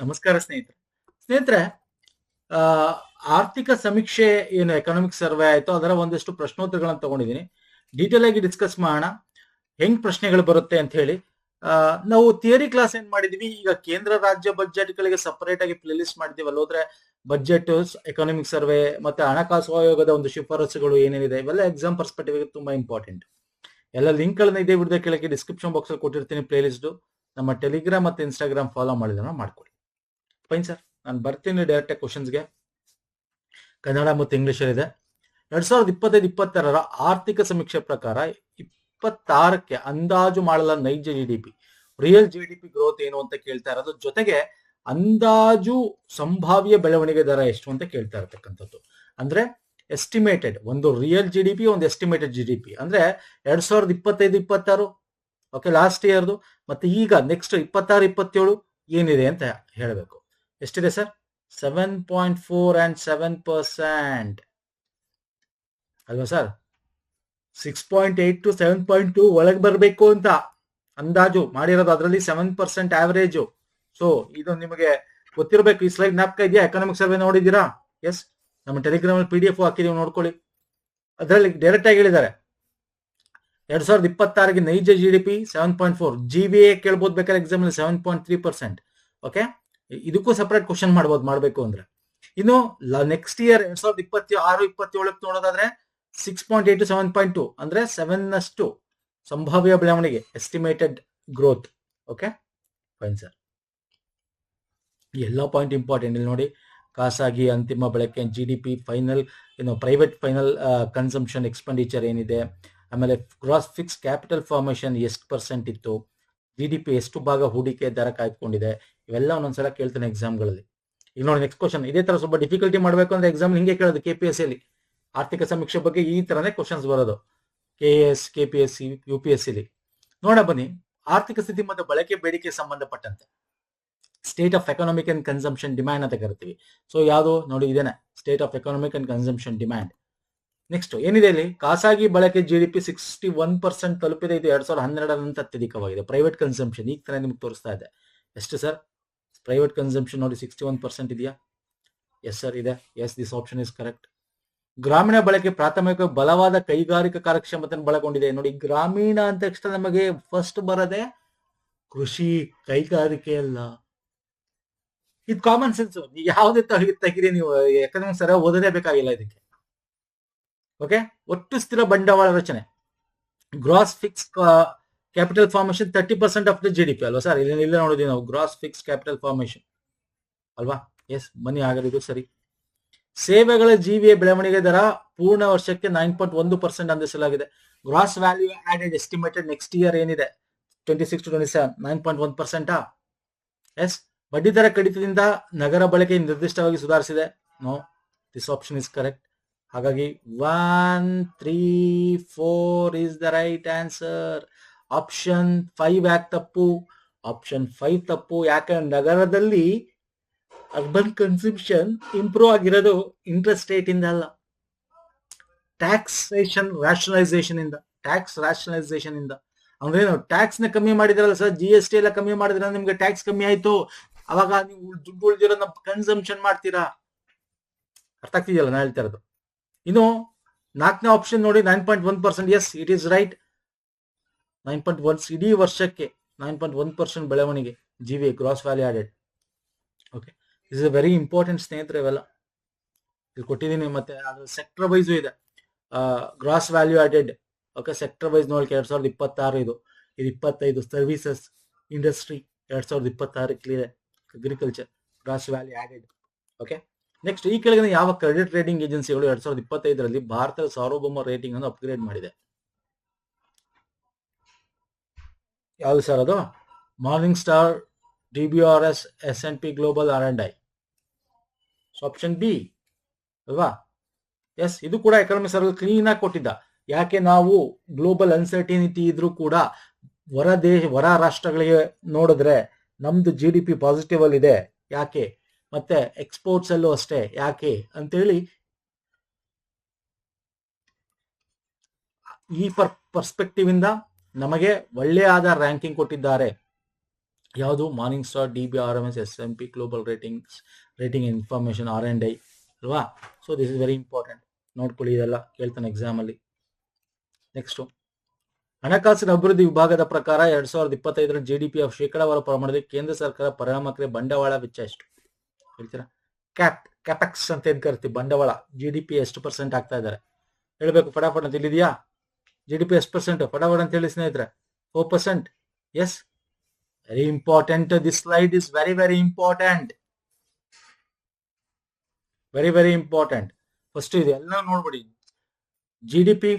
ನಮಸ್ಕಾರ ಸ್ನೇಹಿತರೆ. ಸ್ನೇಹಿತರೆ ಆರ್ಥಿಕ ಸಮೀಕ್ಷೆ ಏನು ಎಕನಾಮಿಕ್ ಸರ್ವೆ ಆಯಿತು ಅದರ ಒಂದಷ್ಟು ಪ್ರಶ್ನೋತ್ತರಗಳನ್ನು ತಗೊಂಡಿದ್ದೀನಿ. ಡೀಟೇಲ್ ಆಗಿ ಡಿಸ್ಕಸ್ ಮಾಡೋಣ. ಹೆಂಗ್ ಪ್ರಶ್ನೆಗಳು ಬರುತ್ತೆ ಅಂತ ಹೇಳಿ. ನಾವು ಥಿಯರಿ ಕ್ಲಾಸ್ ಏನ್ ಮಾಡಿದೀವಿ? ಈಗ ಕೇಂದ್ರ ರಾಜ್ಯ ಬಜೆಟ್ ಗಳಿಗೆ ಸಪರೇಟ್ ಆಗಿ ಪ್ಲೇಲಿಸ್ಟ್ ಮಾಡಿದೀವಿ ಅಲ್ಲಿ ಹೋದ್ರೆ ಬಜೆಟ್ ಎಕನಾಮಿಕ್ ಸರ್ವೆ ಮತ್ತೆ ಹಣಕಾಸು ಆಯೋಗದ ಒಂದು ಶಿಫಾರಸುಗಳು ಏನೇನಿದೆ? ಇವೆಲ್ಲ ಎಕ್ಸಾಮ್ ಪರ್ಸ್ಪೆಕ್ಟಿವ್ ತುಂಬಾ ಇಂಪಾರ್ಟೆಂಟ್ ಎಲ್ಲ ಲಿಂಕ್ ಗಳನ್ನ ಇದೇ ವಿಡಿಯೋ ಕೆಳಗೆ ಡಿಸ್ಕ್ರಿಪ್ಷನ್ ಬಾಕ್ಸ್ ಅಲ್ಲಿ ಕೊಟ್ಟಿರ್ತೀನಿ ಪ್ಲೇ ಲಿಸ್ಟ್ ನಮ್ಮ ಟೆಲಿಗ್ರಾಮ್ ಮತ್ತೆ ಇನ್ಸ್ಟಾಗ್ರಾಮ್ ಫಾಲೋ ಮಾಡಿದ್ರೆ ಮಾಡ್ಕೊಳ್ಳಿ ಫೈನ್ ಸರ್ ನಾನು ಬರ್ತೀನಿ ಡೈರೆಕ್ಟ್ ಕ್ವಶನ್ಸ್ಗೆ ಕನ್ನಡ ಮತ್ತು ಇಂಗ್ಲಿಷ್ ಇದೆ. ಎರಡ್ ಸಾವಿರದ ಇಪ್ಪತ್ತೈದು ಇಪ್ಪತ್ತಾರರ ಆರ್ಥಿಕ ಸಮೀಕ್ಷೆ ಪ್ರಕಾರ ಇಪ್ಪತ್ತಾರಕ್ಕೆ ಅಂದಾಜು ಮಾಡಲ ನೈಜ G D P real G D P growth ಏನು ಅಂತ ಕೇಳ್ತಾ ಇರೋದು. ಜೊತೆಗೆ ಅಂದಾಜು ಸಂಭಾವ್ಯ ಬೆಳವಣಿಗೆ ದರ ಎಷ್ಟು ಅಂತ ಕೇಳ್ತಾ ಇರತಕ್ಕಂಥದ್ದು. ಅಂದ್ರೆ ಎಸ್ಟಿಮೇಟೆಡ್ ಒಂದು ರಿಯಲ್ ಜಿ ಡಿ ಪಿ ಒಂದು ಎಸ್ಟಿಮೇಟೆಡ್ ಜಿ ಡಿ ಪಿ ಅಂದ್ರೆ ಎರಡ್ ಸಾವಿರದ ಇಪ್ಪತ್ತೈದು, ಇಪ್ಪತ್ತಾರು ಓಕೆ ಲಾಸ್ಟ್ ಇಯರ್ದು ಮತ್ತೆ ಈಗ ನೆಕ್ಸ್ಟ್ ಇಪ್ಪತ್ತಾರು, ಇಪ್ಪತ್ತೇಳು ಏನಿದೆ ಅಂತ ಹೇಳಬೇಕು. ಎಷ್ಟಿದೆ sir? Seven point four and seven percent ಅಲ್ವಾ sir? Six point eight to seven point two ಒಳಗೆ ಬರಬೇಕು ಅಂತ ಅಂದಾಜು ಮಾಡಿರೋದು ಅದರಲ್ಲಿ ಸೆವೆನ್ ಪರ್ಸೆಂಟ್ ಆವರೇಜು ಸೊ ಇದು ನಿಮಗೆ ಗೊತ್ತಿರಬೇಕು. ಈ ಸ್ಲೈಡ್ ನಾಪ್ಕ ಇದೆಯಾ? ಎಕನಾಮಿಕ್ ಸರ್ವೆ ನೋಡಿದ್ದೀರಾ? ಎಸ್ ನಮ್ಮ ಟೆಲಿಗ್ರಾಮ್ ಪಿ ಡಿ ಎಫ್ ಹಾಕಿದೀವಿ, ನೋಡ್ಕೊಳ್ಳಿ. ಅದರಲ್ಲಿ ಡೈರೆಕ್ಟ್ ಆಗಿ ಹೇಳಿದ್ದಾರೆ. ಎರಡ್ ಸಾವಿರದ ಇಪ್ಪತ್ತಾರಿಗೆ ನೈಜ G D P seven point four G B A ಕೇಳ್ಬೋದು ಬೇಕಾದ್ರೆ exam seven point three percent okay ಇದಕ್ಕೂ ಸಪರೇಟ್ ಕ್ವಶನ್ ಮಾಡ್ಬೋದು, ಮಾಡಬೇಕು ಅಂದ್ರೆ. ಇನ್ನು ನೆಕ್ಸ್ಟ್ ಇಯರ್ ಎರಡ್ ಸಾವಿರದ ಇಪ್ಪತ್ತು ಆರು, ಇಪ್ಪತ್ತೇಳಕ್ಕೆ ನೋಡೋದಾದ್ರೆ six point eight to seven point two ಅಂದ್ರೆ ಸೆವೆನ್ ಅಷ್ಟು ಸಂಭಾವ್ಯ ಬೆಳವಣಿಗೆ estimated growth okay fine sir ಎಲ್ಲ ಪಾಯಿಂಟ್ ಇಂಪಾರ್ಟೆಂಟ್ ಇಲ್ಲಿ ನೋಡಿ. ಖಾಸಗಿ, ಅಂತಿಮ ಬಳಕೆ ಜಿ ಡಿ ಪಿ ಫೈನಲ್ ಏನು ಪ್ರೈವೇಟ್ ಫೈನಲ್ ಕನ್ಸಂಪ್ಷನ್ ಎಕ್ಸ್ಪೆಂಡಿಚರ್ ಏನಿದೆ? ಆಮೇಲೆ ಗ್ರಾಸ್ ಫಿಕ್ಸ್ ಕ್ಯಾಪಿಟಲ್ ಫಾರ್ಮೇಶನ್ ಎಷ್ಟು ಪರ್ಸೆಂಟ್ ಇತ್ತು? ಜಿ ಡಿ ಪಿ ಎಷ್ಟು ಭಾಗ ಹೂಡಿಕೆ ದರ ಕಾಯ್ದುಕೊಂಡಿದೆ? ಇವೆಲ್ಲ ಒಂದೊಂದ್ಸಲ ಕೇಳ್ತಾನೆ ಎಕ್ಸಾಮ್ಗಳಲ್ಲಿ ಈಗ ನೋಡಿ ನೆಕ್ಸ್ಟ್ ಕ್ವಶನ್ ಇದೇ ತರ ಸ್ವಲ್ಪ ಡಿಫಿಕಲ್ಟಿ ಮಾಡಬೇಕು ಅಂದ್ರೆ ಎಕ್ಸಾಮ್ ಹಿಂಗೆ ಕೇಳೋದು ಕೆ ಪಿ ಎಸ್ ಸಿಲಿ ಆರ್ಥಿಕ ಸಮೀಕ್ಷೆ ಬಗ್ಗೆ ಈ ತರನೇ ಕ್ವಶನ್ಸ್ ಬರೋದು. K S K P S C U P S ಸಿಲಿ ನೋಡ ಬನ್ನಿ. ಆರ್ಥಿಕ ಸ್ಥಿತಿ ಮತ್ತು ಬಳಕೆ ಬೇಡಿಕೆ ಸಂಬಂಧಪಟ್ಟಂತೆ. State of economic and consumption demand ಅಂತ ಕರಿತೀವಿ. ಸೊ ಯಾವುದು? ನೋಡಿ, ಇದೇನೆ. State of economic and consumption demand next ಏನಿದೆ ಇಲ್ಲಿ? ಖಾಸಗಿ ಬಳಕೆ G D P sixty one percent ತಲುಪಿದೆ. ಇದು ಎರಡ್ ಸಾವಿರದ ಹನ್ನೆರಡರಂತ ಅತ್ಯಧಿಕವಾಗಿದೆ. ಪ್ರೈವೇಟ್ ಕನ್ಸಂಪ್ಷನ್ ಈಗ ತಾನೇ ನಿಮ್ಗೆ ತೋರಿಸ್ತಾ ಇದೆ. ಎಷ್ಟು ಸರ್ ಪ್ರೈವೇಟ್ ಕನ್ಸಂಪ್ಷನ್ ನೋಡಿ ಸಿಕ್ಸ್ಟಿ ಒನ್ ಪರ್ಸೆಂಟ್ ಇದೆಯಾ? ಎಸ್ ಸರ್ ಇದೆ. Yes this option is correct ಗ್ರಾಮೀಣ ಬಳಕೆ ಪ್ರಾಥಮಿಕ ಬಲವಾದ ಕೈಗಾರಿಕಾ ಕಾರ್ಯಕ್ಷಮತೆಯನ್ನು ಬಳಗೊಂಡಿದೆ. ನೋಡಿ, ಗ್ರಾಮೀಣ ಅಂತ ತಕ್ಷಣ ನಮಗೆ ಫಸ್ಟ್ ಬರದೆ ಕೃಷಿ ಕೈಗಾರಿಕೆ ಅಲ್ಲ. ಇದು ಕಾಮನ್ ಸೆನ್ಸ್ ಯಾವುದೇ ತಗಿ ತೆಗಿರಿ ನೀವು ಯಾಕಂದ್ರೆ ಸರ ಓದದೇ ಬೇಕಾಗಿಲ್ಲ ಇದಕ್ಕೆ. ಓಕೆ ಒಟ್ಟು ಸ್ಥಿರ ಬಂಡವಾಳ ರಚನೆ. Gross fix capital formation thirty percent of the G D P ಅಲ್ವಾ ಸರ್ ಇಲ್ಲಿ ಇಲ್ಲ ನೋಡಿದ್ವಿ ನಾವು ಗ್ರಾಸ್ ಫಿಕ್ಸ್ ಕ್ಯಾಪಿಟಲ್ ಫಾರ್ಮೇಶನ್ ಅಲ್ವಾ? ಎಸ್ ಮನಿ ಆಗಲಿದ್ದು ಸರಿ. ಸೇವೆಗಳ ಜೀವಿಯ ಬೆಳವಣಿಗೆ ದರ ಪೂರ್ಣ ವರ್ಷಕ್ಕೆ ನೈನ್ ಪಾಯಿಂಟ್ ಒಂದು percent ಅಂದಿಸಲಾಗಿದೆ. Gross value added estimated next year ಏನಿದೆ? Twenty six to twenty seven nine point one ಪರ್ಸೆಂಟಾ yes ಬಡ್ಡಿ ದರ ಕಡಿತದಿಂದ ನಗರ ಬಳಕೆ ನಿರ್ದಿಷ್ಟವಾಗಿ ಸುಧಾರಿಸಿದೆ. No this option is correct ಹಾಗಾಗಿ one three four is the right answer option five ಯಾಕೆ ತಪ್ಪು. ಆಪ್ಷನ್ ಫೈವ್ ತಪ್ಪು. ಯಾಕಂದ್ರೆ ನಗರದಲ್ಲಿ ಅರ್ಬನ್ ಕನ್ಸಂಪ್ಷನ್ ಇಂಪ್ರೂವ್ ಆಗಿರೋದು ಇಂಟ್ರೆಸ್ಟ್ ರೇಟ್ ಇಂದ ಅಲ್ಲ. ಟ್ಯಾಕ್ಸೇಷನ್ ರ್ಯಾಷನಲೈಸೇಷನ್ ಇಂದ ಟ್ಯಾಕ್ಸ್ ರ್ಯಾಷನಲೈಸೇಷನ್ ಇಂದ. ಅಂದ್ರೆ ಟ್ಯಾಕ್ಸ್ನ ಕಮ್ಮಿ ಮಾಡಿದ್ರಲ್ಲ ಸರ್ ಜಿ ಎಸ್ ಟಿ ಎಲ್ಲ ಕಮ್ಮಿ ಮಾಡಿದ್ರೆ ನಿಮ್ಗೆ ಟ್ಯಾಕ್ಸ್ ಕಮ್ಮಿ ಆಯ್ತು. ಅವಾಗ ನೀವು ದುಡ್ಡು ಉಳಿದಿರೋ ಕನ್ಸಂಪ್ಷನ್ ಮಾಡ್ತೀರಾ? ಅರ್ಥ ಆಗ್ತಿದೆಯಲ್ಲ ನಾ ಹೇಳ್ತಾ ಇರೋದು. ಇನ್ನು ನಾಲ್ಕನೇ ಆಪ್ಷನ್ ನೋಡಿ nine point one percent yes it is right nine point one, ಇಡೀ ವರ್ಷಕ್ಕೆ ನೈನ್ ಪಾಯಿಂಟ್ ಒನ್ ಪರ್ಸೆಂಟ್ ಬೆಳವಣಿಗೆ G V gross value added okay is a very important ಸ್ನೇಹಿತರೆ ಇವೆಲ್ಲ. ಇಲ್ಲಿ ಕೊಟ್ಟಿದ್ದೀನಿ ಮತ್ತೆ ಅದು ಸೆಕ್ಟರ್ ವೈಸು ಇದೆ. Gross value added okay sector wise ನೋಡಕ್ಕೆ ಎರಡ್ ಸಾವಿರದ ಇಪ್ಪತ್ತಾರು ಇದು. ಇದು ಇಪ್ಪತ್ತೈದು ಸರ್ವಿಸಸ್ ಇಂಡಸ್ಟ್ರಿ ಎರಡ್ ಸಾವಿರದ ಇಪ್ಪತ್ತಾರು ಇದೆ agriculture gross value added okay next ಈ ಕೆಳಗಿನ ಯಾವ ಕ್ರೆಡಿಟ್ ರೇಟಿಂಗ್ ಏಜೆನ್ಸಿಗಳು ಎರಡ್ ಸಾವಿರದ ಇಪ್ಪತ್ತೈದರಲ್ಲಿ ಭಾರತದ ಸಾರ್ವಭೌಮ ರೇಟಿಂಗ್ ಅನ್ನು ಅಪ್ಗ್ರೇಡ್ ಮಾಡಿದೆ? ಯಾವುದು ಸರ್ ಅದು? Morningstar D B R S S N P global R and I so option B ಅಲ್ವಾ? ಎಸ್ ಇದು ಕೂಡ ಎಕನಾಮಿ ಸರ್ ಕ್ಲೀನ್ ಆಗಿ ಕೊಟ್ಟಿದ್ದ. ಯಾಕೆ ನಾವು ಗ್ಲೋಬಲ್ ಅನ್ಸರ್ಟಿನಿಟಿ ಇದ್ರೂ ಕೂಡ ಹೊರ ದೇಶ, ಹೊರ ರಾಷ್ಟ್ರಗಳಿಗೆ ನೋಡಿದ್ರೆ ನಮ್ದು ಜಿ ಡಿ ಪಿ ಪಾಸಿಟಿವ್ ಅಲ್ಲಿ ಇದೆ. ಯಾಕೆ? ಮತ್ತೆ ಎಕ್ಸ್ಪೋರ್ಟ್ಸ್ ಅಲ್ಲೂ ಅಷ್ಟೇ. ಯಾಕೆ ಅಂತೇಳಿ ಈ ಪರ್ ಪರ್ಸ್ಪೆಕ್ಟಿವ್ ಇಂದ ನಮಗೆ ಒಳ್ಳೆಯಾದ ರ್ಯಾಂಕಿಂಗ್ ಕೊಟ್ಟಿದ್ದಾರೆ. ಯಾವುದು? Morningstar D B R M S S M P global ratings rating information R and I ಅಲ್ವಾ? So this is very important ನೋಡ್ಕೊಳ್ಳಿ ಇದೆಲ್ಲ. ಕೇಳ್ತಾನೆ ಎಕ್ಸಾಮಲ್ಲಿ ನೆಕ್ಸ್ಟು ಹಣಕಾಸಿನ ಅಭಿವೃದ್ಧಿ ವಿಭಾಗದ ಪ್ರಕಾರ ಎರಡ್ ಸಾವಿರದ ಇಪ್ಪತ್ತೈದರ ಜಿ ಡಿ ಪಿ ಶೇಕಡಾವಾರು ಪ್ರಮಾಣದಲ್ಲಿ ಕೇಂದ್ರ ಸರ್ಕಾರ ಪರಿಣಾಮಕಾರಿ ಬಂಡವಾಳ ವೆಚ್ಚ ಎಷ್ಟು? ಹೇಳ್ತೀರಾ? ಕ್ಯಾಪ್ ಕ್ಯಾಪೆಕ್ಸ್ ಅಂತ ಏನ್ ಕರಿತೀವಿ? ಬಂಡವಾಳ. ಜಿ ಡಿ ಪಿ ಎಷ್ಟು ಪರ್ಸೆಂಟ್ ಆಗ್ತಾ ಇದ್ದಾರೆ? ಹೇಳ್ಬೇಕು. ಫಟಾಫಟ್ ಅಂತ ಜಿ ಡಿ ಪಿ ಎಷ್ಟು ಪರ್ಸೆಂಟ್ ಫಟಾಫಟ್ ಅಂತ ಹೇಳಿ ಸ್ನೇಹಿತರೆ four percent yes very important this slide is very very important very very important first ಇದು ಎಲ್ಲ ನೋಡ್ಬಿಡಿ. ಜಿ ಡಿ ಪಿ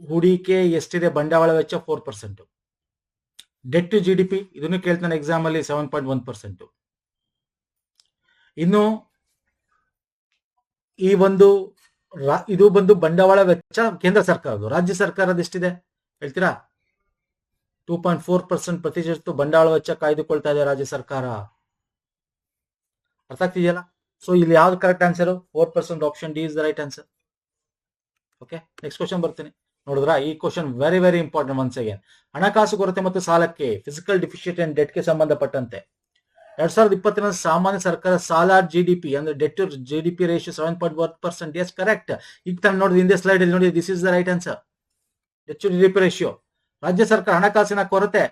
ಹೂಡಿಕೆ ಎಷ್ಟಿದೆ? ಬಂಡವಾಳ ವೆಚ್ಚ four percent debt to G D P ಇದನ್ನು ಕೇಳ್ತಾನೆ ಎಕ್ಸಾಮ್ ಅಲ್ಲಿ ಸೆವೆನ್ ಪಾಯಿಂಟ್ ಒನ್ ಪರ್ಸೆಂಟ್ ಇನ್ನು ಈ ಒಂದು ಇದು ಬಂದು ಬಂಡವಾಳ ವೆಚ್ಚ ಕೇಂದ್ರ ಸರ್ಕಾರದ್ದು ರಾಜ್ಯ ಸರ್ಕಾರದ ಎಷ್ಟಿದೆ? ಹೇಳ್ತೀರಾ? ಟೂ ಪಾಯಿಂಟ್ ಫೋರ್ ಪರ್ಸೆಂಟ್ ಪ್ರತಿಶತ ಬಂಡವಾಳ ವೆಚ್ಚ ಕಾಯ್ದುಕೊಳ್ತಾ ಇದೆ ರಾಜ್ಯ ಸರ್ಕಾರ. ಅರ್ಥ ಆಗ್ತಿದೆಯಲ್ಲ? ಸೊ ಇಲ್ಲಿ ಯಾವ್ದು correct answer four percent option D is the right answer okay next question ಬರ್ತೀನಿ. ನೋಡಿದ್ರ? ಈ question very very important once again ಹಣಕಾಸು ಕೊರತೆ ಮತ್ತು ಸಾಲಕ್ಕೆ ಫಿಸಿಕಲ್ ಡಿಫಿಷಿಯೆಂಟ್ ಅಂಡ್ ಡೆಟ್ಗೆ ಸಂಬಂಧಪಟ್ಟಂತೆ. ಎರಡ್ ಸಾವಿರದ ಇಪ್ಪತ್ತಿನ ಸಾಮಾನ್ಯ ಸರ್ಕಾರ ಸಾಲ ಜಿ ಡಿ ಪಿ ಅಂದ್ರೆ debt G D P ratio seven point one percent yes correct ಈಗ ತಾನು ನೋಡಿದ್ರೆ ಹಿಂದೆ ಸ್ಲೈಡ್ ಅಲ್ಲಿ ನೋಡಿ this is the right answer debt G D P ratio ರಾಜ್ಯ ಸರ್ಕಾರ ಹಣಕಾಸಿನ ಕೊರತೆ.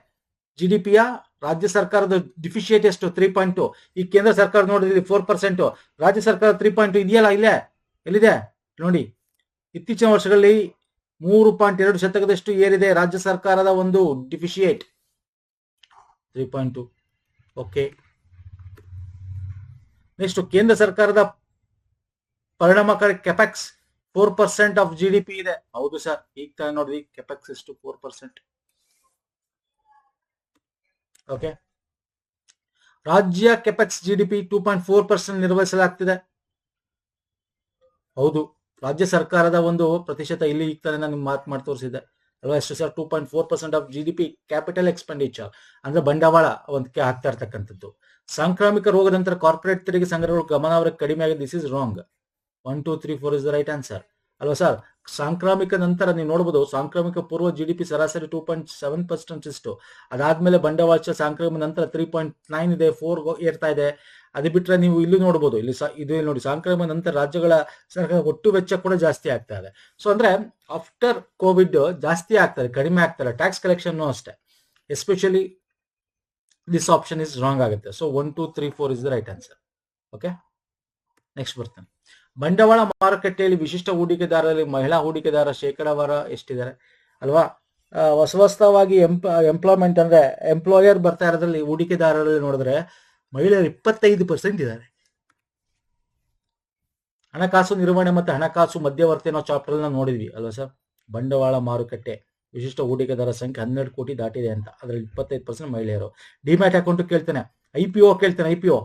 ಜಿ ಡಿ ಪಿಯ ರಾಜ್ಯ ಸರ್ಕಾರದ ಡಿಫಿಷಿಯೇಟ್ ಎಷ್ಟು? ತ್ರೀ ಪಾಯಿಂಟ್ ಟು ಈ ಕೇಂದ್ರ ಸರ್ಕಾರ ನೋಡಿದ್ರೆ ಫೋರ್ ಪರ್ಸೆಂಟ್ ರಾಜ್ಯ ಸರ್ಕಾರ ತ್ರೀ ಪಾಯಿಂಟ್ ಟು ಇದೆಯಲ್ಲ ಇಲ್ಲೇ? ಎಲ್ಲಿದೆ? ನೋಡಿ. ಇತ್ತೀಚಿನ ವರ್ಷಗಳಲ್ಲಿ ಮೂರು ಪಾಯಿಂಟ್ ಎರಡು ಶತಕದಷ್ಟು ಏರಿದೆ ರಾಜ್ಯ ಸರ್ಕಾರದ ಒಂದು deficit three point two okay next ಕೇಂದ್ರ ಸರ್ಕಾರದ ಪರಿಣಾಮಕಾರಿ capex four percent of G D P ಇದೆ. ಹೌದು ಸರ್ ಈಗ ತಾನೇ ನೋಡಿದ್ವಿ ಕೆಪೆಕ್ಸ್ ಎಷ್ಟು? ಫೋರ್ ಪರ್ಸೆಂಟ್ ಓಕೆ ರಾಜ್ಯ capex G D P two point four percent ನಿರ್ವಹಿಸಲಾಗ್ತಿದೆ. ಹೌದು. ರಾಜ್ಯ ಸರ್ಕಾರದ ಒಂದು ಪ್ರತಿಶತ ಇಲ್ಲಿ ಈಗ ತಾನೇ ನಾನು ಮಾತು ಮಾಡಿ ತೋರಿಸಿದೆ ಅಲ್ವಾ? Yes R two point four percent of G D P capital expenditure ಅಂದ್ರೆ ಬಂಡವಾಳ ಒಂದಕ್ಕೆ ಹಾಕ್ತಾ ಇರ್ತಕ್ಕಂಥದ್ದು. ಸಾಂಕ್ರಾಮಿಕ ರೋಗದಂತರ ಕಾರ್ಪೊರೇಟ್ ತೆರಿಗೆ ಸಂಗ್ರಹಗಳು ಗಮನಾರ್ಹ ಕಡಿಮೆ ಆಗಿದೆ this is wrong one two three four is the right answer ಅಲ್ವಾ ಸರ್? ಸಾಂಕ್ರಾಮಿಕ ನಂತರ ನೀವು ನೋಡಬಹುದು ಸಾಂಕ್ರಾಮಿಕ ಪೂರ್ವ ಜಿ ಡಿ ಪಿ ಸರಾಸರಿ ಟೂ ಪಾಯಿಂಟ್ ಸೆವೆನ್ ಪರ್ಸೆಂಟ್ ಇಷ್ಟು ಅದಾದ್ಮೇಲೆ ಬಂಡವಾಳ ಸಾಂಕ್ರಾಮಿಕ ನಂತರ ತ್ರೀ ಪಾಯಿಂಟ್ ನೈನ್ ಇದೆ ಫೋರ್ ಏರ್ತಾ ಇದೆ. ಅದು ಬಿಟ್ರೆ ನೀವು ಇಲ್ಲಿ ನೋಡಬಹುದು ಇಲ್ಲಿ ಇದು ನೋಡಿ, ಸಾಂಕ್ರಾಮಿಕ ನಂತರ ರಾಜ್ಯಗಳ ಸರ್ಕಾರ ಒಟ್ಟು ವೆಚ್ಚ ಕೂಡ ಜಾಸ್ತಿ ಆಗ್ತಾ ಇದೆ. ಸೊ ಅಂದ್ರೆ ಆಫ್ಟರ್ ಕೋವಿಡ್ ಜಾಸ್ತಿ ಆಗ್ತಾರೆ ಕಡಿಮೆ ಆಗ್ತಾರೆ ಟ್ಯಾಕ್ಸ್ ಕಲೆಕ್ಷನ್ ಅಷ್ಟೇ. Especially this option is wrong ಆಗುತ್ತೆ. So one two three four is the right answer okay next ಬರ್ತೇನೆ. ಬಂಡವಾಳ ಮಾರುಕಟ್ಟೆಯಲ್ಲಿ ವಿಶಿಷ್ಟ ಹೂಡಿಕೆದಾರರಲ್ಲಿ ಮಹಿಳಾ ಹೂಡಿಕೆದಾರ ಶೇಕಡಾವಾರ ಎಷ್ಟಿದ್ದಾರೆ? ಅಲ್ವಾ? ಹೊಸ ಹೊಸವಾಗಿ ಎಂಪ್ ಎಂಪ್ಲಾಯ್ಮೆಂಟ್ ಅಂದ್ರೆ ಎಂಪ್ಲಾಯರ್ ಬರ್ತಾ ಇರೋದ್ರಲ್ಲಿ ಹೂಡಿಕೆದಾರರಲ್ಲಿ ನೋಡಿದ್ರೆ ಮಹಿಳೆಯರು ಇಪ್ಪತ್ತೈದು ಪರ್ಸೆಂಟ್ ಇದ್ದಾರೆ. ಹಣಕಾಸು ನಿರ್ವಹಣೆ ಮತ್ತು ಹಣಕಾಸು ಮಧ್ಯವರ್ತಿ ಅನ್ನೋ ಚಾಪ್ಟರ್ ನಾವು ನೋಡಿದ್ವಿ, ಅಲ್ವಾ ಸರ್ ಬಂಡವಾಳ ಮಾರುಕಟ್ಟೆ ವಿಶಿಷ್ಟ ಹೂಡಿಕೆದಾರ ಸಂಖ್ಯೆ ಹನ್ನೆರಡು ಕೋಟಿ ದಾಟಿದೆ ಅಂತ. ಅದರಲ್ಲಿ ಇಪ್ಪತ್ತೈದು ಪರ್ಸೆಂಟ್ ಮಹಿಳೆಯರು. ಡಿಮ್ಯಾಟ್ ಅಕೌಂಟ್ ಕೇಳ್ತಾನೆ. ಐ ಪಿ ಒ ಕೇಳ್ತಾನೆ I P O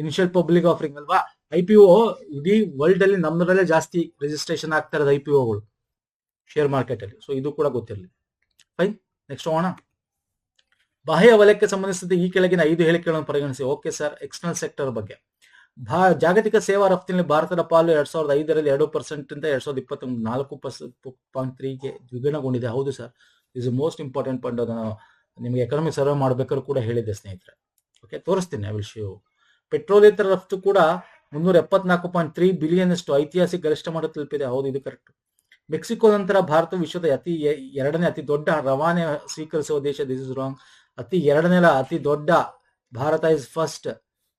initial public offering ಅಲ್ವಾ? ಐ ಪಿ ಒ ಇಡೀ ವರ್ಲ್ಡ್ ಅಲ್ಲಿ ನಮ್ಮದ್ರಲ್ಲೇ ಜಾಸ್ತಿ ರಿಜಿಸ್ಟ್ರೇಷನ್ ಆಗ್ತಾ ಇರೋದು ಐ ಪಿ ಒಗಳು ಶೇರ್ ಮಾರ್ಕೆಟ್ ಅಲ್ಲಿ. ಸೊ ಇದು ಕೂಡ ಗೊತ್ತಿರಲಿ. ಫೈನ್ ನೆಕ್ಸ್ಟ್ ಹೋಗೋಣ. ಬಾಹ್ಯ ವಲಯಕ್ಕೆ ಸಂಬಂಧಿಸಿದ ಈ ಕೆಳಗಿನ ಐದು ಹೇಳಿಕೆಗಳನ್ನು ಪರಿಗಣಿಸಿ. ಓಕೆ ಸರ್ ಎಕ್ಸ್ಟರ್ನಲ್ ಸೆಕ್ಟರ್ ಬಗ್ಗೆ. ಭಾ, ಜಾಗತಿಕ ಸೇವಾ ರಫ್ತಿನಲ್ಲಿ ಭಾರತದ ಪಾಲು ಎರಡ್ ಸಾವಿರದ ಐದರಲ್ಲಿ ಎರಡು ಪರ್ಸೆಂಟ್ ಇಂದ ಎರಡ್ ಸಾವಿರದ ಇಪ್ಪತ್ತ ನಾಲ್ಕು ಪಾಯಿಂಟ್ ತ್ರೀಗೆ ದ್ವಿಗುಣಗೊಂಡಿದೆ. ಹೌದು sir is most important point ಅದನ್ನು ನಿಮಗೆ ಎಕನಾಮಿಕ್ ಸರ್ವೆ ಮಾಡಬೇಕಾದ್ರೂ ಕೂಡ ಹೇಳಿದ್ದೆ, ಸ್ನೇಹಿತರೆ. ಓಕೆ ತೋರಿಸ್ತೀನಿ. ಐ ವಿಲ್ ಶೋ ಪೆಟ್ರೋಲಿಯೇತರ ರಫ್ತು ಕೂಡ ಮುನ್ನೂರ ಎಪ್ಪತ್ನಾಲ್ಕು ಪಾಯಿಂಟ್ ತ್ರೀ ಬಿಲಿಯನ್ ಅಷ್ಟು ಐತಿಹಾಸಿಕ ಗರಿಷ್ಠ ಮಟ್ಟ ತಲುಪಿದೆ. ಹೌದು, ಇದು ಕರೆಕ್ಟ್ ಮೆಕ್ಸಿಕೋ ನಂತರ ಭಾರತ ವಿಶ್ವದ ಅತಿ ಎರಡನೇ ಅತಿ ದೊಡ್ಡ ರವಾನೆ ಸ್ವೀಕರಿಸುವ ದೇಶ ದಿಸ್ ಇಸ್ ರಾಂಗ್ ಅತಿ ಎರಡನೇ ಅತಿ ದೊಡ್ಡ Bharat is first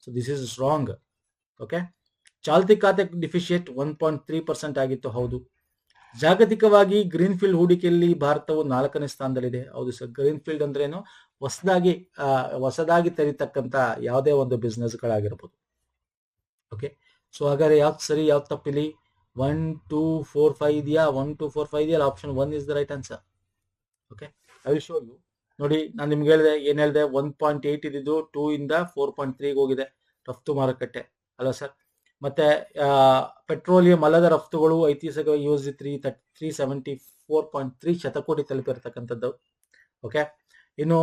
so this is wrong okay ಚಾಲ್ತಿ ಖಾತೆ deficit one point three percent ಆಗಿತ್ತು. ಹೌದು. ಜಾಗತಿಕವಾಗಿ ಗ್ರೀನ್ ಫೀಲ್ಡ್ ಹೂಡಿಕೆಯಲ್ಲಿ ಭಾರತವು ನಾಲ್ಕನೇ ಸ್ಥಾನದಲ್ಲಿದೆ. ಹೌದು ಸರ್ ಗ್ರೀನ್ ಫೀಲ್ಡ್ ಅಂದ್ರೇನು? ಹೊಸದಾಗಿ ಹೊಸದಾಗಿ ತೆರೀತಕ್ಕಂತ ಯಾವುದೇ ಒಂದು ಬಿಸ್ನೆಸ್ಗಳಾಗಿರ್ಬೋದು. ಓಕೆ? ಸೊ, ಹಾಗಾದ್ರೆ ಯಾವ್ದು ಸರಿ, ಯಾವ್ದು ತಪ್ಪಿಲಿ ಒನ್, ಟೂ, ಫೋರ್, ಫೈವ್ ಇದೆಯಾ? ಒನ್, ಟೂ, ಫೋರ್, ಫೈವ್ ಇದೆಯಲ್ಲ option one is the right answer. Okay? I will show you. ನೋಡಿ, ನಾನು ನಿಮ್ಗೆ ಹೇಳಿದೆ, ಏನು ಹೇಳಿದೆ? ಒನ್ ಪಾಯಿಂಟ್ ಏಯ್ಟ್ ಇದ್ದಿದ್ದು ಟೂ ಇಂದ ಫೋರ್ ಪಾಯಿಂಟ್ ತ್ರೀಗೆ ಹೋಗಿದೆ. ರಫ್ತು ಮಾರುಕಟ್ಟೆ. ಅಲ್ಲ ಸರ್? ಮತ್ತೆ ಪೆಟ್ರೋಲಿಯಂ ಅಲ್ಲದ ರಫ್ತುಗಳು ಐತಿಹಾಸಿಕ U S three three seventy four point three ಶತಕೋಟಿ ತಲುಪಿರ್ತಕ್ಕಂಥದ್ದು. ಓಕೆ? ಇನ್ನು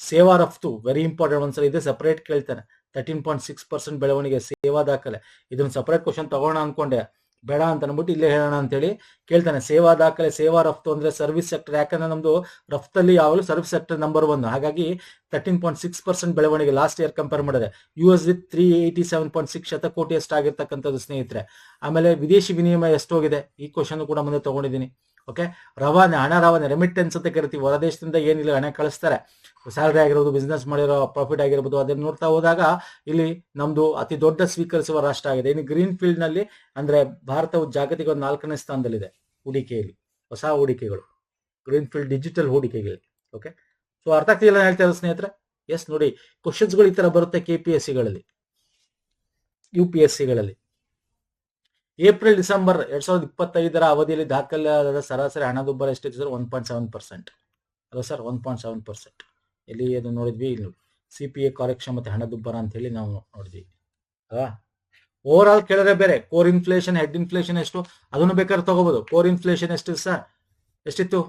ಸೇವಾ ರಫ್ತು ವೆರಿ ಇಂಪಾರ್ಟೆಂಟ್ ಒಂದ್ಸಲ ಇದೆ ಸಪರೇಟ್ ಕೇಳ್ತಾನೆ. ತರ್ಟೀನ್ ಪಾಯಿಂಟ್ ಸಿಕ್ಸ್ ಪರ್ಸೆಂಟ್ ಬೆಳವಣಿಗೆ ಸೇವಾ ದಾಖಲೆ. ಇದನ್ನ ಸಪರೇಟ್ ಕ್ವಶನ್ ತಗೋಣ ಅನ್ಕೊಂಡೆ. ಬೇಡ ಅಂತ ಅನ್ಬಿಟ್ಟು ಇಲ್ಲೇ ಹೇಳೋಣ ಅಂತೇಳಿ ಕೇಳ್ತಾನೆ. ಸೇವಾ ದಾಖಲೆ, ಸೇವಾ ರಫ್ತು ಅಂದ್ರೆ ಸರ್ವಿಸ್ ಸೆಕ್ಟರ್ ಯಾಕಂದ್ರೆ ನಮ್ದು ರಫ್ತಲ್ಲಿ ಯಾವಾಗಲೂ ಸರ್ವಿಸ್ ಸೆಕ್ಟರ್ ನಂಬರ್ ಒನ್ ಹಾಗಾಗಿ ತರ್ಟೀನ್ ಪಾಯಿಂಟ್ ಸಿಕ್ಸ್ ಪರ್ಸೆಂಟ್ ಬೆಳವಣಿಗೆ ಲಾಸ್ಟ್ ಇಯರ್ ಕಂಪೇರ್ ಮಾಡಿದ್ರೆ U S with three eighty seven point six ಶತಕೋಟಿ ಆಗಿರ್ತಕ್ಕಂಥದ್ದು ಸ್ನೇಹಿತರೆ. ಆಮೇಲೆ ವಿದೇಶಿ ವಿನಿಮಯ ಎಷ್ಟೋಗಿದೆ? ಈ ಕ್ವಶನ್ ಕೂಡ ಮುಂದೆ ತಗೊಂಡಿದ್ದೀನಿ. ಓಕೆ ರವಾನೆ, ಹಣ ರವಾನೆ ರೆಮಿಟೆನ್ಸ್ ಅಂತ ಕರಿತೀವಿ. ಹೊರದೇಶದಿಂದ ಏನಿಲ್ಲ, ಹಣ ಕಳಿಸ್ತಾರೆ. ಸ್ಯಾಲ್ರಿ ಆಗಿರ್ಬೋದು ಬಿಸ್ನೆಸ್ ಮಾಡಿರೋ ಪ್ರಾಫಿಟ್ ಆಗಿರ್ಬೋದು, ಅದನ್ನ ನೋಡ್ತಾ ಹೋದಾಗ ಇಲ್ಲಿ ನಮ್ದು ಅತಿ ದೊಡ್ಡ ಸ್ವೀಕರಿಸುವ ರಾಷ್ಟ್ರ ಆಗಿದೆ. ಇನ್ನು ಗ್ರೀನ್ ಫೀಲ್ಡ್ನಲ್ಲಿ ಅಂದ್ರೆ ಭಾರತವು ಜಾಗತಿಕ ಒಂದು ನಾಲ್ಕನೇ ಸ್ಥಾನದಲ್ಲಿದೆ ಹೂಡಿಕೆಯಲ್ಲಿ. ಹೊಸ ಹೂಡಿಕೆಗಳು. ಗ್ರೀನ್ ಫೀಲ್ಡ್ ಡಿಜಿಟಲ್ ಹೂಡಿಕೆಗಳು ಓಕೆ ಸೊ ಅರ್ಥ ಆಗ್ತಿಲ್ಲ ಹೇಳ್ತಾ ಸ್ನೇಹಿತರೆ? ಎಸ್ ನೋಡಿ ಕ್ವಶನ್ಸ್ಗಳು ಈ ತರ ಬರುತ್ತೆ ಕೆ ಪಿ ಎಸ್ ಸಿಗಳಲ್ಲಿ ಯು ಪಿ ಎಸ್ ಸಿಗಳಲ್ಲಿ ಏಪ್ರಿಲ್, ಡಿಸೆಂಬರ್ ಎರಡ್ ಸಾವಿರದ ಇಪ್ಪತ್ತೈದರ ಅವಧಿಯಲ್ಲಿ ದಾಖಲಾದ ಸರಾಸರಿ ಹಣದುಬ್ಬರ ಎಷ್ಟಿತ್ತು sir? One point seven percent ಅಲ್ಲ sir one point seven percent ಎಲ್ಲಿ ಅದು ನೋಡಿದ್ವಿ? ಇಲ್ಲಿ ನೋಡಿ. ಸಿ ಪಿ ಎ ಕಾರ್ಯಕ್ಷಮತೆ ಹಣದುಬ್ಬರ ಅಂತ ಹೇಳಿ ನಾವು ನೋಡಿದ್ವಿ. ಅಲ್ವಾ? ಓವರ್ ಆಲ್ ಕೇಳಿದ್ರೆ ಬೇರೆ. ಕೋರ್ ಇನ್ಫ್ಲೇಷನ್ ಹೆಡ್ ಇನ್ಫ್ಲೇಷನ್ ಎಷ್ಟು? ಅದನ್ನು ಬೇಕಾದ್ರೆ ತಗೋಬಹುದು ಕೋರ್ ಇನ್ಫ್ಲೇಷನ್ ಎಷ್ಟು ಸರ್? ಎಷ್ಟಿತ್ತು?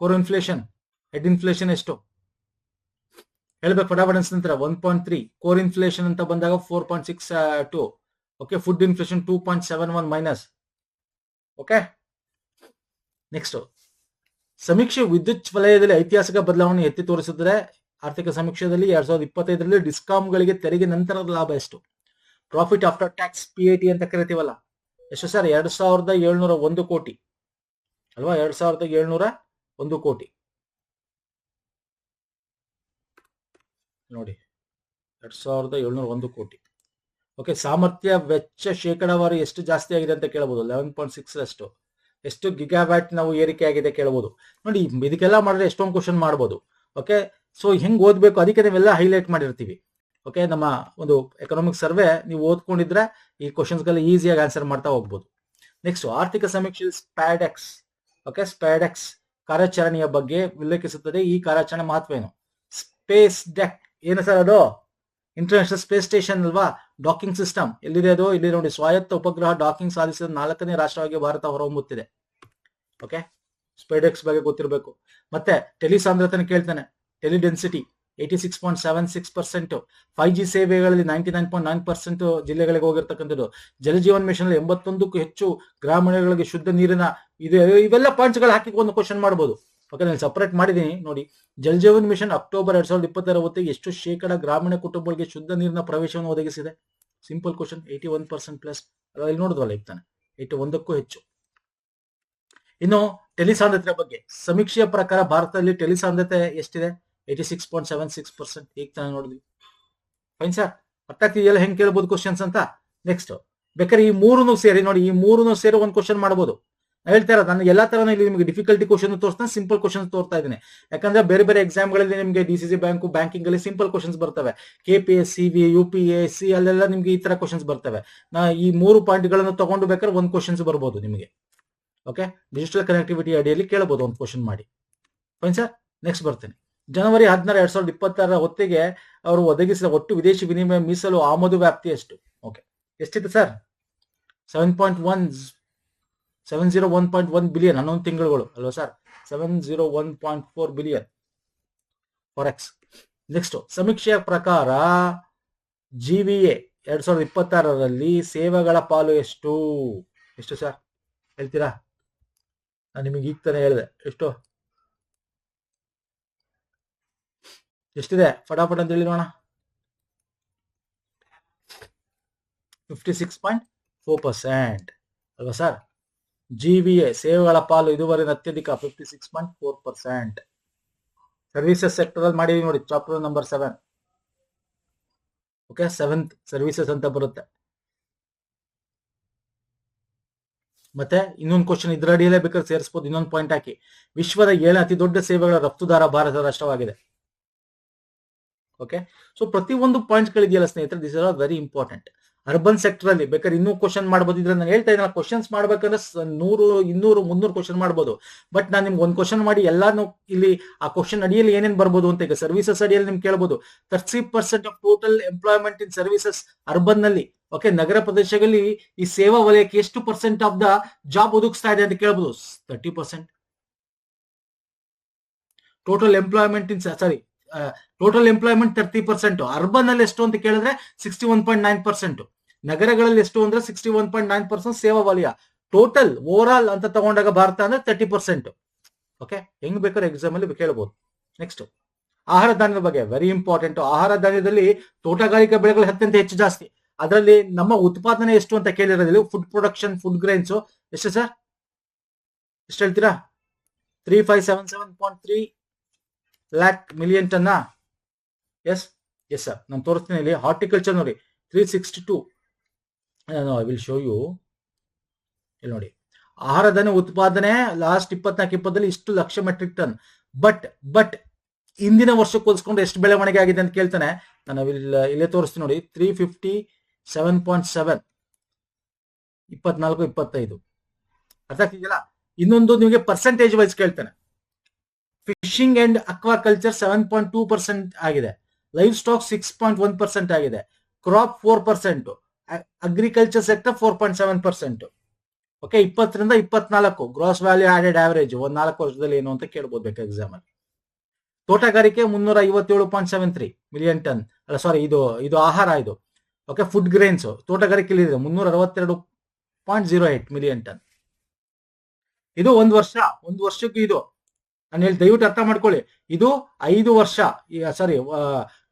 ಕೋರ್ ಇನ್ಫ್ಲೇಷನ್ ಹೆಡ್ ಇನ್ಫ್ಲೇಷನ್ ಎಷ್ಟು? ಹೇಳ್ಬೇಕು ಫಟಾಫಟ್ ನಂತರ one point three core inflation ಅಂತ ಬಂದಾಗ four point six two okay food inflation two point seven one minus okay next ಸಮೀಕ್ಷೆ ವಿದ್ಯುತ್ ವಲಯದಲ್ಲಿ ಐತಿಹಾಸಿಕ ಬದಲಾವಣೆ ಎತ್ತಿ ತೋರಿಸಿದ್ರೆ ಆರ್ಥಿಕ ಸಮೀಕ್ಷೆಯಲ್ಲಿ ಎರಡ್ ಸಾವಿರದ ಇಪ್ಪತ್ತೈದರಲ್ಲಿ ಡಿಸ್ಕಾಮ್ಗಳಿಗೆ ತೆರಿಗೆ ನಂತರದ ಲಾಭ ಎಷ್ಟು? Profit after tax P I T ಅಂತ ಕರಿತೀವಲ್ಲ. ಎಷ್ಟು ಸರ್? ಎರಡ್ ಸಾವಿರದ ಏಳ್ನೂರ ಒಂದು ಕೋಟಿ. ಅಲ್ವಾ? ಎರಡ್ ಸಾವಿರದ ಏಳ್ನೂರ ಒಂದು ಕೋಟಿ. ನೋಡಿ. ಎರಡ್ ಸಾವಿರದ ಏಳ್ನೂರ ಒಂದು ಕೋಟಿ. ಓಕೆ ಸಾಮರ್ಥ್ಯ, ವೆಚ್ಚ, ಶೇಕಡಾವಾರು ಎಷ್ಟು ಜಾಸ್ತಿ ಆಗಿದೆ ಅಂತ ಕೇಳಬಹುದು ಲೆವೆನ್ ಪಾಯಿಂಟ್ ಸಿಕ್ಸ್ ಅಷ್ಟು ಎಷ್ಟು ಗಿಗಾಬ್ಯಾಟ್ ನಾವು ಏರಿಕೆ ಆಗಿದೆ ಕೇಳಬಹುದು ನೋಡಿ, ಇದಕ್ಕೆಲ್ಲ ಮಾಡಿದ್ರೆ ಎಷ್ಟೊಂದು ಕ್ವಶನ್ ಮಾಡ್ಬೋದು. ಓಕೆ ಸೊ ಹೆಂಗ್ ಓದ್ಬೇಕು? ಅದಕ್ಕೆ ನಾವೆಲ್ಲ ಹೈಲೈಟ್ ಮಾಡಿರ್ತೀವಿ. ಓಕೆ ನಮ್ಮ ಒಂದು ಎಕನಾಮಿಕ್ ಸರ್ವೆ ನೀವು ಓದ್ಕೊಂಡಿದ್ರೆ ಈ ಕ್ವಶನ್ಸ್ಗೆಲ್ಲ ಈಸಿಯಾಗಿ ಆನ್ಸರ್ ಮಾಡ್ತಾ ಹೋಗ್ಬೋದು. ನೆಕ್ಸ್ಟ್ ಆರ್ಥಿಕ ಸಮೀಕ್ಷೆ ಸ್ಪ್ಯಾಡೆಕ್ಸ್ ಓಕೆ ಸ್ಪ್ಯಾಡೆಕ್ಸ್ ಕಾರ್ಯಾಚರಣೆಯ ಬಗ್ಗೆ ಉಲ್ಲೇಖಿಸುತ್ತದೆ. ಈ ಕಾರ್ಯಾಚರಣೆ ಮಹತ್ವ ಏನು? ಸ್ಪೇಸ್ ಡೆಕ್ ಏನು ಸರ್ ಅದು? ಇಂಟರ್ನ್ಯಾಷನಲ್ ಸ್ಪೇಸ್ ಸ್ಟೇಷನ್ ಅಲ್ವಾ? ಡಾಕಿಂಗ್ ಸಿಸ್ಟಮ್ ಎಲ್ಲಿದೆ ಅದು? ಇಲ್ಲಿ ನೋಡಿ, ಸ್ವಾಯತ್ತ ಉಪಗ್ರಹ ಡಾಕಿಂಗ್ ಸಾಧಿಸಿದ ನಾಲ್ಕನೇ ರಾಷ್ಟ್ರವಾಗಿ ಭಾರತ ಹೊರಹೊಮ್ಮುತ್ತಿದೆ. ಓಕೆ ಸ್ಪೇಡೆಕ್ಸ್ ಬಗ್ಗೆ ಗೊತ್ತಿರಬೇಕು. ಮತ್ತೆ ಟೆಲಿ ಸಾಂದ್ರತೆನ ಕೇಳ್ತಾನೆ. Tele density eighty six point seven six percent five G ಸೇವೆಗಳಲ್ಲಿ ninety nine point nine percent ಜಿಲ್ಲೆಗಳಿಗೆ ಹೋಗಿರ್ತಕ್ಕಂಥದ್ದು. ಜಲಜೀವನ್ ಮಿಷನ್ ಎಂಬತ್ತೊಂದಕ್ಕೂ ಹೆಚ್ಚು ಗ್ರಾಮೀಣಗಳಿಗೆ ಶುದ್ಧ ನೀರಿನ ಇದು. ಇವೆಲ್ಲ ಪಾಯಿಂಟ್ಸ್ಗಳು ಹಾಕಿ ಒಂದು ಕ್ವಶನ್ ಮಾಡಬಹುದು ಓಕೆ ನಾನು ಸಪ್ರೇಟ್ ಮಾಡಿದ್ದೀನಿ ನೋಡಿ ಜಲಜೀವನ್ ಮಿಷನ್ ಅಕ್ಟೋಬರ್ ಎರಡ್ ಸಾವಿರದ ಇಪ್ಪತ್ತರ ಹೊತ್ತಿಗೆ ಎಷ್ಟು ಶೇಕಡ ಗ್ರಾಮೀಣ ಕುಟುಂಬಗಳಿಗೆ ಶುದ್ಧ ನೀರಿನ ಪ್ರವೇಶವನ್ನು ಒದಗಿಸಿದೆ? Simple question eighty one percent plus ಅಲ್ಲಿ ನೋಡಿದ್ವಲ್ಲ, ಈಗ ತಾನೆ. ಏಯ್ಟಿ ಒಂದಕ್ಕೂ ಹೆಚ್ಚು. ಇನ್ನು ಟೆಲಿಸಾಂದ್ರತೆ ಬಗ್ಗೆ. ಸಮೀಕ್ಷೆಯ ಪ್ರಕಾರ ಭಾರತದಲ್ಲಿ ಟೆಲಿಸಾಂದ್ರತೆ ಎಷ್ಟಿದೆ? Eighty six point seven six percent ಈಗ ತಾನೆ ನೋಡಿದ್ವಿ. ಫೈನ್ ಸರ್ ಅರ್ಥ ಎಲ್ಲ ಹೆಂಗ್ ಕೇಳ್ಬೋದು ಕ್ವಶನ್ಸ್ ಅಂತ? ನೆಕ್ಸ್ಟ್ ಬೇಕಾದ್ರೆ ಈ ಮೂರನ್ನು ಸೇರಿ ನೋಡಿ, ಈ ಮೂರನ್ನು ಸೇರಿ ಒಂದು ಕ್ವಶನ್ ಮಾಡ್ಬೋದು. ಹೇಳ್ತಾ ಇರೋದು, ನಾನು ಎಲ್ಲಾ ತರ ಇಲ್ಲಿ ನಿಮಗೆ ಡಿಫಿಕಲ್ಟಿ ಕ್ವಶನ್ ತೋರಿಸ್ತಾನೆ ಸಿಂಪಲ್ ಕ್ವಶನ್ಸ್ ತೋರ್ತಾ ಇದ್ದೀನಿ. ಯಾಕಂದ್ರೆ ಬೇರೆ ಬೇರೆ ಎಕ್ಸಾಮ್ಗಳಲ್ಲಿ ನಿಮಗೆ D C C bank banking ಅಲ್ಲಿ ಸಿಂಪಲ್ ಕ್ವಶನ್ಸ್ ಬರ್ತವೆ. K P S C V U P S C ಅಲ್ಲೆಲ್ಲ ನಿಮಗೆ ಈ ತರ ಕ್ವಶನ್ಸ್ ಬರ್ತವೆ. ನಾ ಈ ಮೂರು ಪಾಯಿಂಟ್ಗಳನ್ನು ತಗೊಂಡು ಬೇಕಾದ್ರೆ ಒಂದು ಕ್ವಶನ್ಸ್ ಬರ್ಬೋದು ನಿಮಗೆ. ಓಕೆ ಡಿಜಿಟಲ್ ಕನೆಕ್ಟಿವಿಟಿ ಅಡಿಯಲ್ಲಿ ಕೇಳಬಹುದು ಒಂದು ಕ್ವಶನ್ ಮಾಡಿ. ಫೈನ್ ಸರ್ ನೆಕ್ಸ್ಟ್ ಬರ್ತೇನೆ. ಜನವರಿ ಹದಿನಾರು, ಎರಡ್ ಸಾವಿರದ ಇಪ್ಪತ್ತರ ಹೊತ್ತಿಗೆ ಅವರು ಒದಗಿಸಿದ ಒಟ್ಟು ವಿದೇಶಿ ವಿನಿಮಯ ಮೀಸಲು ಆಮದು ವ್ಯಾಪ್ತಿ ಎಷ್ಟು? ಓಕೆ ಎಷ್ಟಿತ್ತು sir seven point one seven zero one point one billion ಹನ್ನೊಂದು ತಿಂಗಳುಗಳು, ಅಲ್ವಾ sir seven zero one point four billion forex next ಸಮೀಕ್ಷೆಯ ಪ್ರಕಾರ ಜಿ ವಿ ಎ ಎರಡ್ ಸಾವಿರದ ಇಪ್ಪತ್ತಾರರಲ್ಲಿ ಸೇವೆಗಳ ಪಾಲು ಎಷ್ಟು? ಎಷ್ಟು ಸರ್ ಹೇಳ್ತೀರಾ? ನಾನು ನಿಮಗೆ ಈಗ ತಾನೇ ಹೇಳಿದೆ. ಎಷ್ಟು? ಎಷ್ಟಿದೆ? ಫಟಾಫಟ್ ಅಂತ ಹೇಳಿ fifty six point four percent ಅಲ್ವಾ ಸರ್ ಜಿ ವಿ ಎ ಸೇವೆಗಳ ಪಾಲು ಇದುವರೆಗೆ ಅತ್ಯಧಿಕ fifty six point four percent services sector ಅಲ್ಲಿ ಮಾಡಿದೀವಿ ನೋಡಿ chapter number seven okay seventh services ಅಂತ ಬರುತ್ತೆ. ಮತ್ತೆ ಇನ್ನೊಂದು ಕ್ವಶನ್ ಇದ್ರ ಅಡಿಯಲ್ಲೇ ಬೇಕಾದ್ರೆ ಸೇರಿಸಬಹುದು ಇನ್ನೊಂದು ಪಾಯಿಂಟ್ ಹಾಕಿ. ವಿಶ್ವದ ಏಳು ಅತಿ ದೊಡ್ಡ ಸೇವೆಗಳ ರಫ್ತುದಾರ ಭಾರತ ರಾಷ್ಟ್ರವಾಗಿದೆ. ಓಕೆ ಸೊ ಪ್ರತಿ ಒಂದು ಪಾಯಿಂಟ್ಸ್ ಗಳಿದೆಯಲ್ಲ ಸ್ನೇಹಿತರೆ this are very important urban sector ಅಲ್ಲಿ ಬೇಕಾದ್ರೆ ಇನ್ನೂ ಕ್ವಶನ್ ಮಾಡಬಹುದು ಇದ್ರೆ ನಾನು ಹೇಳ್ತಾ ಇದ್ದೀನಿ ಕ್ವಶನ್ಸ್ ಮಾಡ್ಬೇಕಂದ್ರೆ ನೂರು, ಇನ್ನೂರು, ಮುನ್ನೂರು ಕ್ವಶನ್ ಮಾಡ್ಬೋದು. ಬಟ್ ನಾನು ನಿಮ್ಗೆ ಒಂದು ಕ್ವಶನ್ ಮಾಡಿ ಎಲ್ಲಾನು ಇಲ್ಲಿ ಆ ಕ್ವಶನ್ ಅಡಿಯಲ್ಲಿ ಏನೇನು ಬರ್ಬೋದು ಅಂತ ಈಗ ಸರ್ವಿಸಸ್ ಅಡಿಯಲ್ಲಿ ನಿಮ್ಗೆ ಕೇಳ್ಬೋದು. Thirty percent of total employment in services ಅರ್ಬನ್ನಲ್ಲಿ okay ನಗರ ಪ್ರದೇಶಗಳಲ್ಲಿ ಈ ಸೇವಾ ವಲಯಕ್ಕೆ ಎಷ್ಟು ಪರ್ಸೆಂಟ್ ಆಫ್ ದ ಜಾಬ್ ಒದಗಿಸ್ತಾ ಇದೆ ಅಂತ ಕೇಳ್ಬೋದು. Thirty percent total employment in sorry total employment thirty percent urban ಅಲ್ಲಿ ಎಷ್ಟು ಅಂತ ಕೇಳಿದ್ರೆ sixty one point nine percent ನಗರಗಳಲ್ಲಿ ಎಷ್ಟು ಅಂದ್ರೆ sixty one point nine percent ಸೇವಾ ವಲಯ. ಟೋಟಲ್ ಓವರ್ ಆಲ್ ಅಂತ ತಗೊಂಡಾಗ ಭಾರತ ಅಂದ್ರೆ ತರ್ಟಿ ಪರ್ಸೆಂಟ್ ಓಕೆ ಹೆಂಗ್ ಬೇಕಾದ್ರೆ ಎಕ್ಸಾಮ್ ಅಲ್ಲಿ ಕೇಳಬಹುದು ನೆಕ್ಸ್ಟ್ ಆಹಾರ ಧಾನ್ಯದ ಬಗ್ಗೆ ವೆರಿ ಇಂಪಾರ್ಟೆಂಟ್ ಆಹಾರ ಧಾನ್ಯದಲ್ಲಿ ತೋಟಗಾರಿಕಾ ಬೆಳೆಗಳು ಅತ್ಯಂತ ಹೆಚ್ಚು ಜಾಸ್ತಿ. ಅದರಲ್ಲಿ ನಮ್ಮ ಉತ್ಪಾದನೆ ಎಷ್ಟು ಅಂತ ಕೇಳಿರೋದಿಲ್ಲ ಫುಡ್ ಪ್ರೊಡಕ್ಷನ್ ಫುಡ್ ಗ್ರೈನ್ಸ್ ಎಷ್ಟು ಸರ್? ಎಷ್ಟು ಹೇಳ್ತೀರಾ? Three five seven seven point three lakh million ಟನ್ನ yes yes sir ನಾನು ತೋರಿಸ್ತೀನಿ ಇಲ್ಲಿ. ಹಾರ್ಟಿಕಲ್ಚರ್ ನೋಡಿ. Three sixty two I will show you ಇಲ್ಲಿ ನೋಡಿ. ಆಹಾರ ಧಾನ್ಯ ಉತ್ಪಾದನೆ ಲಾಸ್ಟ್ ಇಪ್ಪತ್ನಾಲ್ಕು, ಇಪ್ಪತ್ತಲ್ಲಿ ಇಷ್ಟು lakh metric ton but but ಇಂದಿನ ವರ್ಷಕ್ಕೆ ಹೋಲಿಸ್ಕೊಂಡು ಎಷ್ಟು ಬೆಳವಣಿಗೆ ಆಗಿದೆ ಅಂತ ಕೇಳ್ತಾನೆ. ನಾನು ಇಲ್ಲಿ ಇಲ್ಲೇ ತೋರಿಸ್ತೀನಿ ನೋಡಿ. Three fifty seven point seven ಇಪ್ಪತ್ನಾಲ್ಕು, ಇಪ್ಪತ್ತೈದು. ಅರ್ಥ ಆಗ್ತಿದೆಯಲ್ಲ? ಇನ್ನೊಂದು ನಿಮಗೆ ಪರ್ಸೆಂಟೇಜ್ ವೈಸ್ ಕೇಳ್ತಾನೆ. Fishing and aquaculture seven point two percent ಆಗಿದೆ. Livestock six point one percent ಆಗಿದೆ crop four percent agriculture sector four point seven percent okay ಇಪ್ಪತ್ತರಿಂದ ಇಪ್ಪತ್ನಾಲ್ಕು. ಗ್ರಾಸ್ ವ್ಯಾಲ್ಯೂ ಆಡೆಡ್ ಆವರೇಜ್ ಒಂದ್ ನಾಲ್ಕು ವರ್ಷದಲ್ಲಿ ಏನು ಅಂತ ಕೇಳ್ಬೋದು ಬೇಕು ಎಕ್ಸಾಮ್ ಅಲ್ಲಿ. ತೋಟಗಾರಿಕೆ ಮುನ್ನೂರ ಐವತ್ತೇಳು point seven three million ton ಅಲ್ಲ ಸಾರಿ ಇದು ಇದು ಆಹಾರ ಇದು. ಓಕೆ ಫುಡ್ ಗ್ರೇನ್ಸ್ ತೋಟಗಾರಿಕೆ ಇದೆ. ಮುನ್ನೂರ ಅರವತ್ತೆರಡು point zero eight million ton ಇದು ಒಂದು ವರ್ಷ, ಒಂದು ವರ್ಷಕ್ಕೂ ಇದು ನಾನು ಹೇಳಿ ದಯವಿಟ್ಟು ಅರ್ಥ ಮಾಡ್ಕೊಳ್ಳಿ. ಇದು ಐದು ವರ್ಷ ಸಾರಿ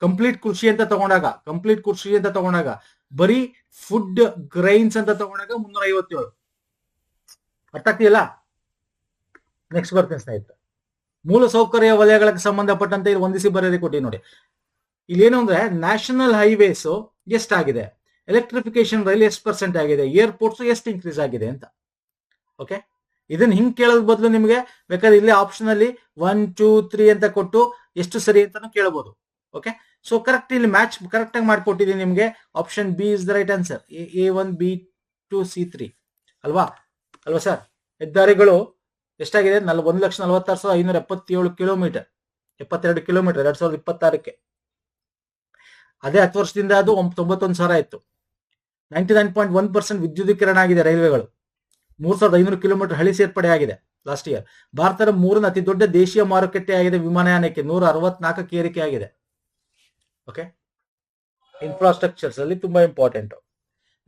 ಕಂಪ್ಲೀಟ್ ಕೃಷಿ ಅಂತ ತಗೊಂಡಾಗ ಕಂಪ್ಲೀಟ್ ಕೃಷಿ ಅಂತ ತಗೊಂಡಾಗ, ಬರೀ ಫುಡ್ ಗ್ರೈನ್ಸ್ ಅಂತ ತಗೊಂಡಾಗ ಮುನ್ನೂರ ಐವತ್ತೇಳು ಅರ್ಥ ಆಗ್ತಿಲ್ಲ ನೆಕ್ಸ್ಟ್ ಬರ್ತೇನೆ ಸ್ನೇಹಿತರೆ. ಮೂಲ ಸೌಕರ್ಯ ವಲಯಗಳಿಗೆ ಸಂಬಂಧಪಟ್ಟಂತೆ ಇಲ್ಲಿ ಹೊಂದಿಸಿ ಬರೆಯೋದೇ ಕೊಟ್ಟಿ ನೋಡಿ. ಇಲ್ಲೇನು ಅಂದ್ರೆ ನ್ಯಾಷನಲ್ ಹೈವೇಸ್ ಎಷ್ಟಾಗಿದೆ? ಎಲೆಕ್ಟ್ರಿಫಿಕೇಶನ್ ರೈಲ್ ಎಷ್ಟು ಪರ್ಸೆಂಟ್ ಆಗಿದೆ? ಏರ್ಪೋರ್ಟ್ಸ್ ಎಷ್ಟು ಇನ್ಕ್ರೀಸ್ ಆಗಿದೆ ಅಂತ. ಓಕೆ ಇದನ್ನ ಹಿಂಗ್ ಕೇಳೋದ್ ಬದಲು ನಿಮಗೆ ಬೇಕಾದ್ರೆ ಇಲ್ಲಿ ಆಪ್ಷನ್ ಅಲ್ಲಿ ಒನ್ ಟೂ ತ್ರೀ ಅಂತ ಕೊಟ್ಟು ಎಷ್ಟು ಸರಿ ಅಂತಾನು ಕೇಳಬಹುದು ಓಕೆ ಸೊ ಕರೆಕ್ಟ್ ಇಲ್ಲಿ ಮ್ಯಾಚ್ ಕರೆಕ್ಟ್ ಆಗಿ ಮಾಡ್ಕೊಟ್ಟಿದ್ದೀನಿ ನಿಮಗೆ. Option B is the right answer A one B two C three ಅಲ್ವಾ? ಅಲ್ವಾ ಸರ್ ಹೆದ್ದಾರಿಗಳು ಎಷ್ಟಾಗಿದೆ? ನಲ್, ಒಂದು ಲಕ್ಷ ನಲವತ್ತಾರು ಸಾವಿರದ ಐನೂರ ಎಪ್ಪತ್ತೇಳು ಕಿಲೋಮೀಟರ್ ಎಪ್ಪತ್ತೆರಡು ಕಿಲೋಮೀಟರ್ ಎರಡ್ ಸಾವಿರದ ಇಪ್ಪತ್ತಾರಕ್ಕೆ. ಅದೇ ಹತ್ತು ವರ್ಷದಿಂದ ಅದು ತೊಂಬತ್ತೊಂದು ಸಾವಿರ ಇತ್ತು ninety nine point one percent ವಿದ್ಯುದೀಕರಣ ಆಗಿದೆ ರೈಲ್ವೆಗಳು. ಮೂರ್ ಸಾವಿರದ ಐನೂರು ಕಿಲೋಮೀಟರ್ ಹಳಿ ಸೇರ್ಪಡೆ ಆಗಿದೆ ಲಾಸ್ಟ್ ಇಯರ್ ಭಾರತದ ಮೂರನೇ ಅತಿ ದೊಡ್ಡ ದೇಶೀಯ ಮಾರುಕಟ್ಟೆ ಆಗಿದೆ ವಿಮಾನಯಾನಕ್ಕೆ ನೂರ ಅರವತ್ನಾಲ್ಕಕ್ಕೆ ಏರಿಕೆ ಆಗಿದೆ. ಓಕೆ ಇನ್ಫ್ರಾಸ್ಟ್ರಕ್ಚರ್ಸ್ ಅಲ್ಲಿ ತುಂಬಾ ಇಂಪಾರ್ಟೆಂಟ್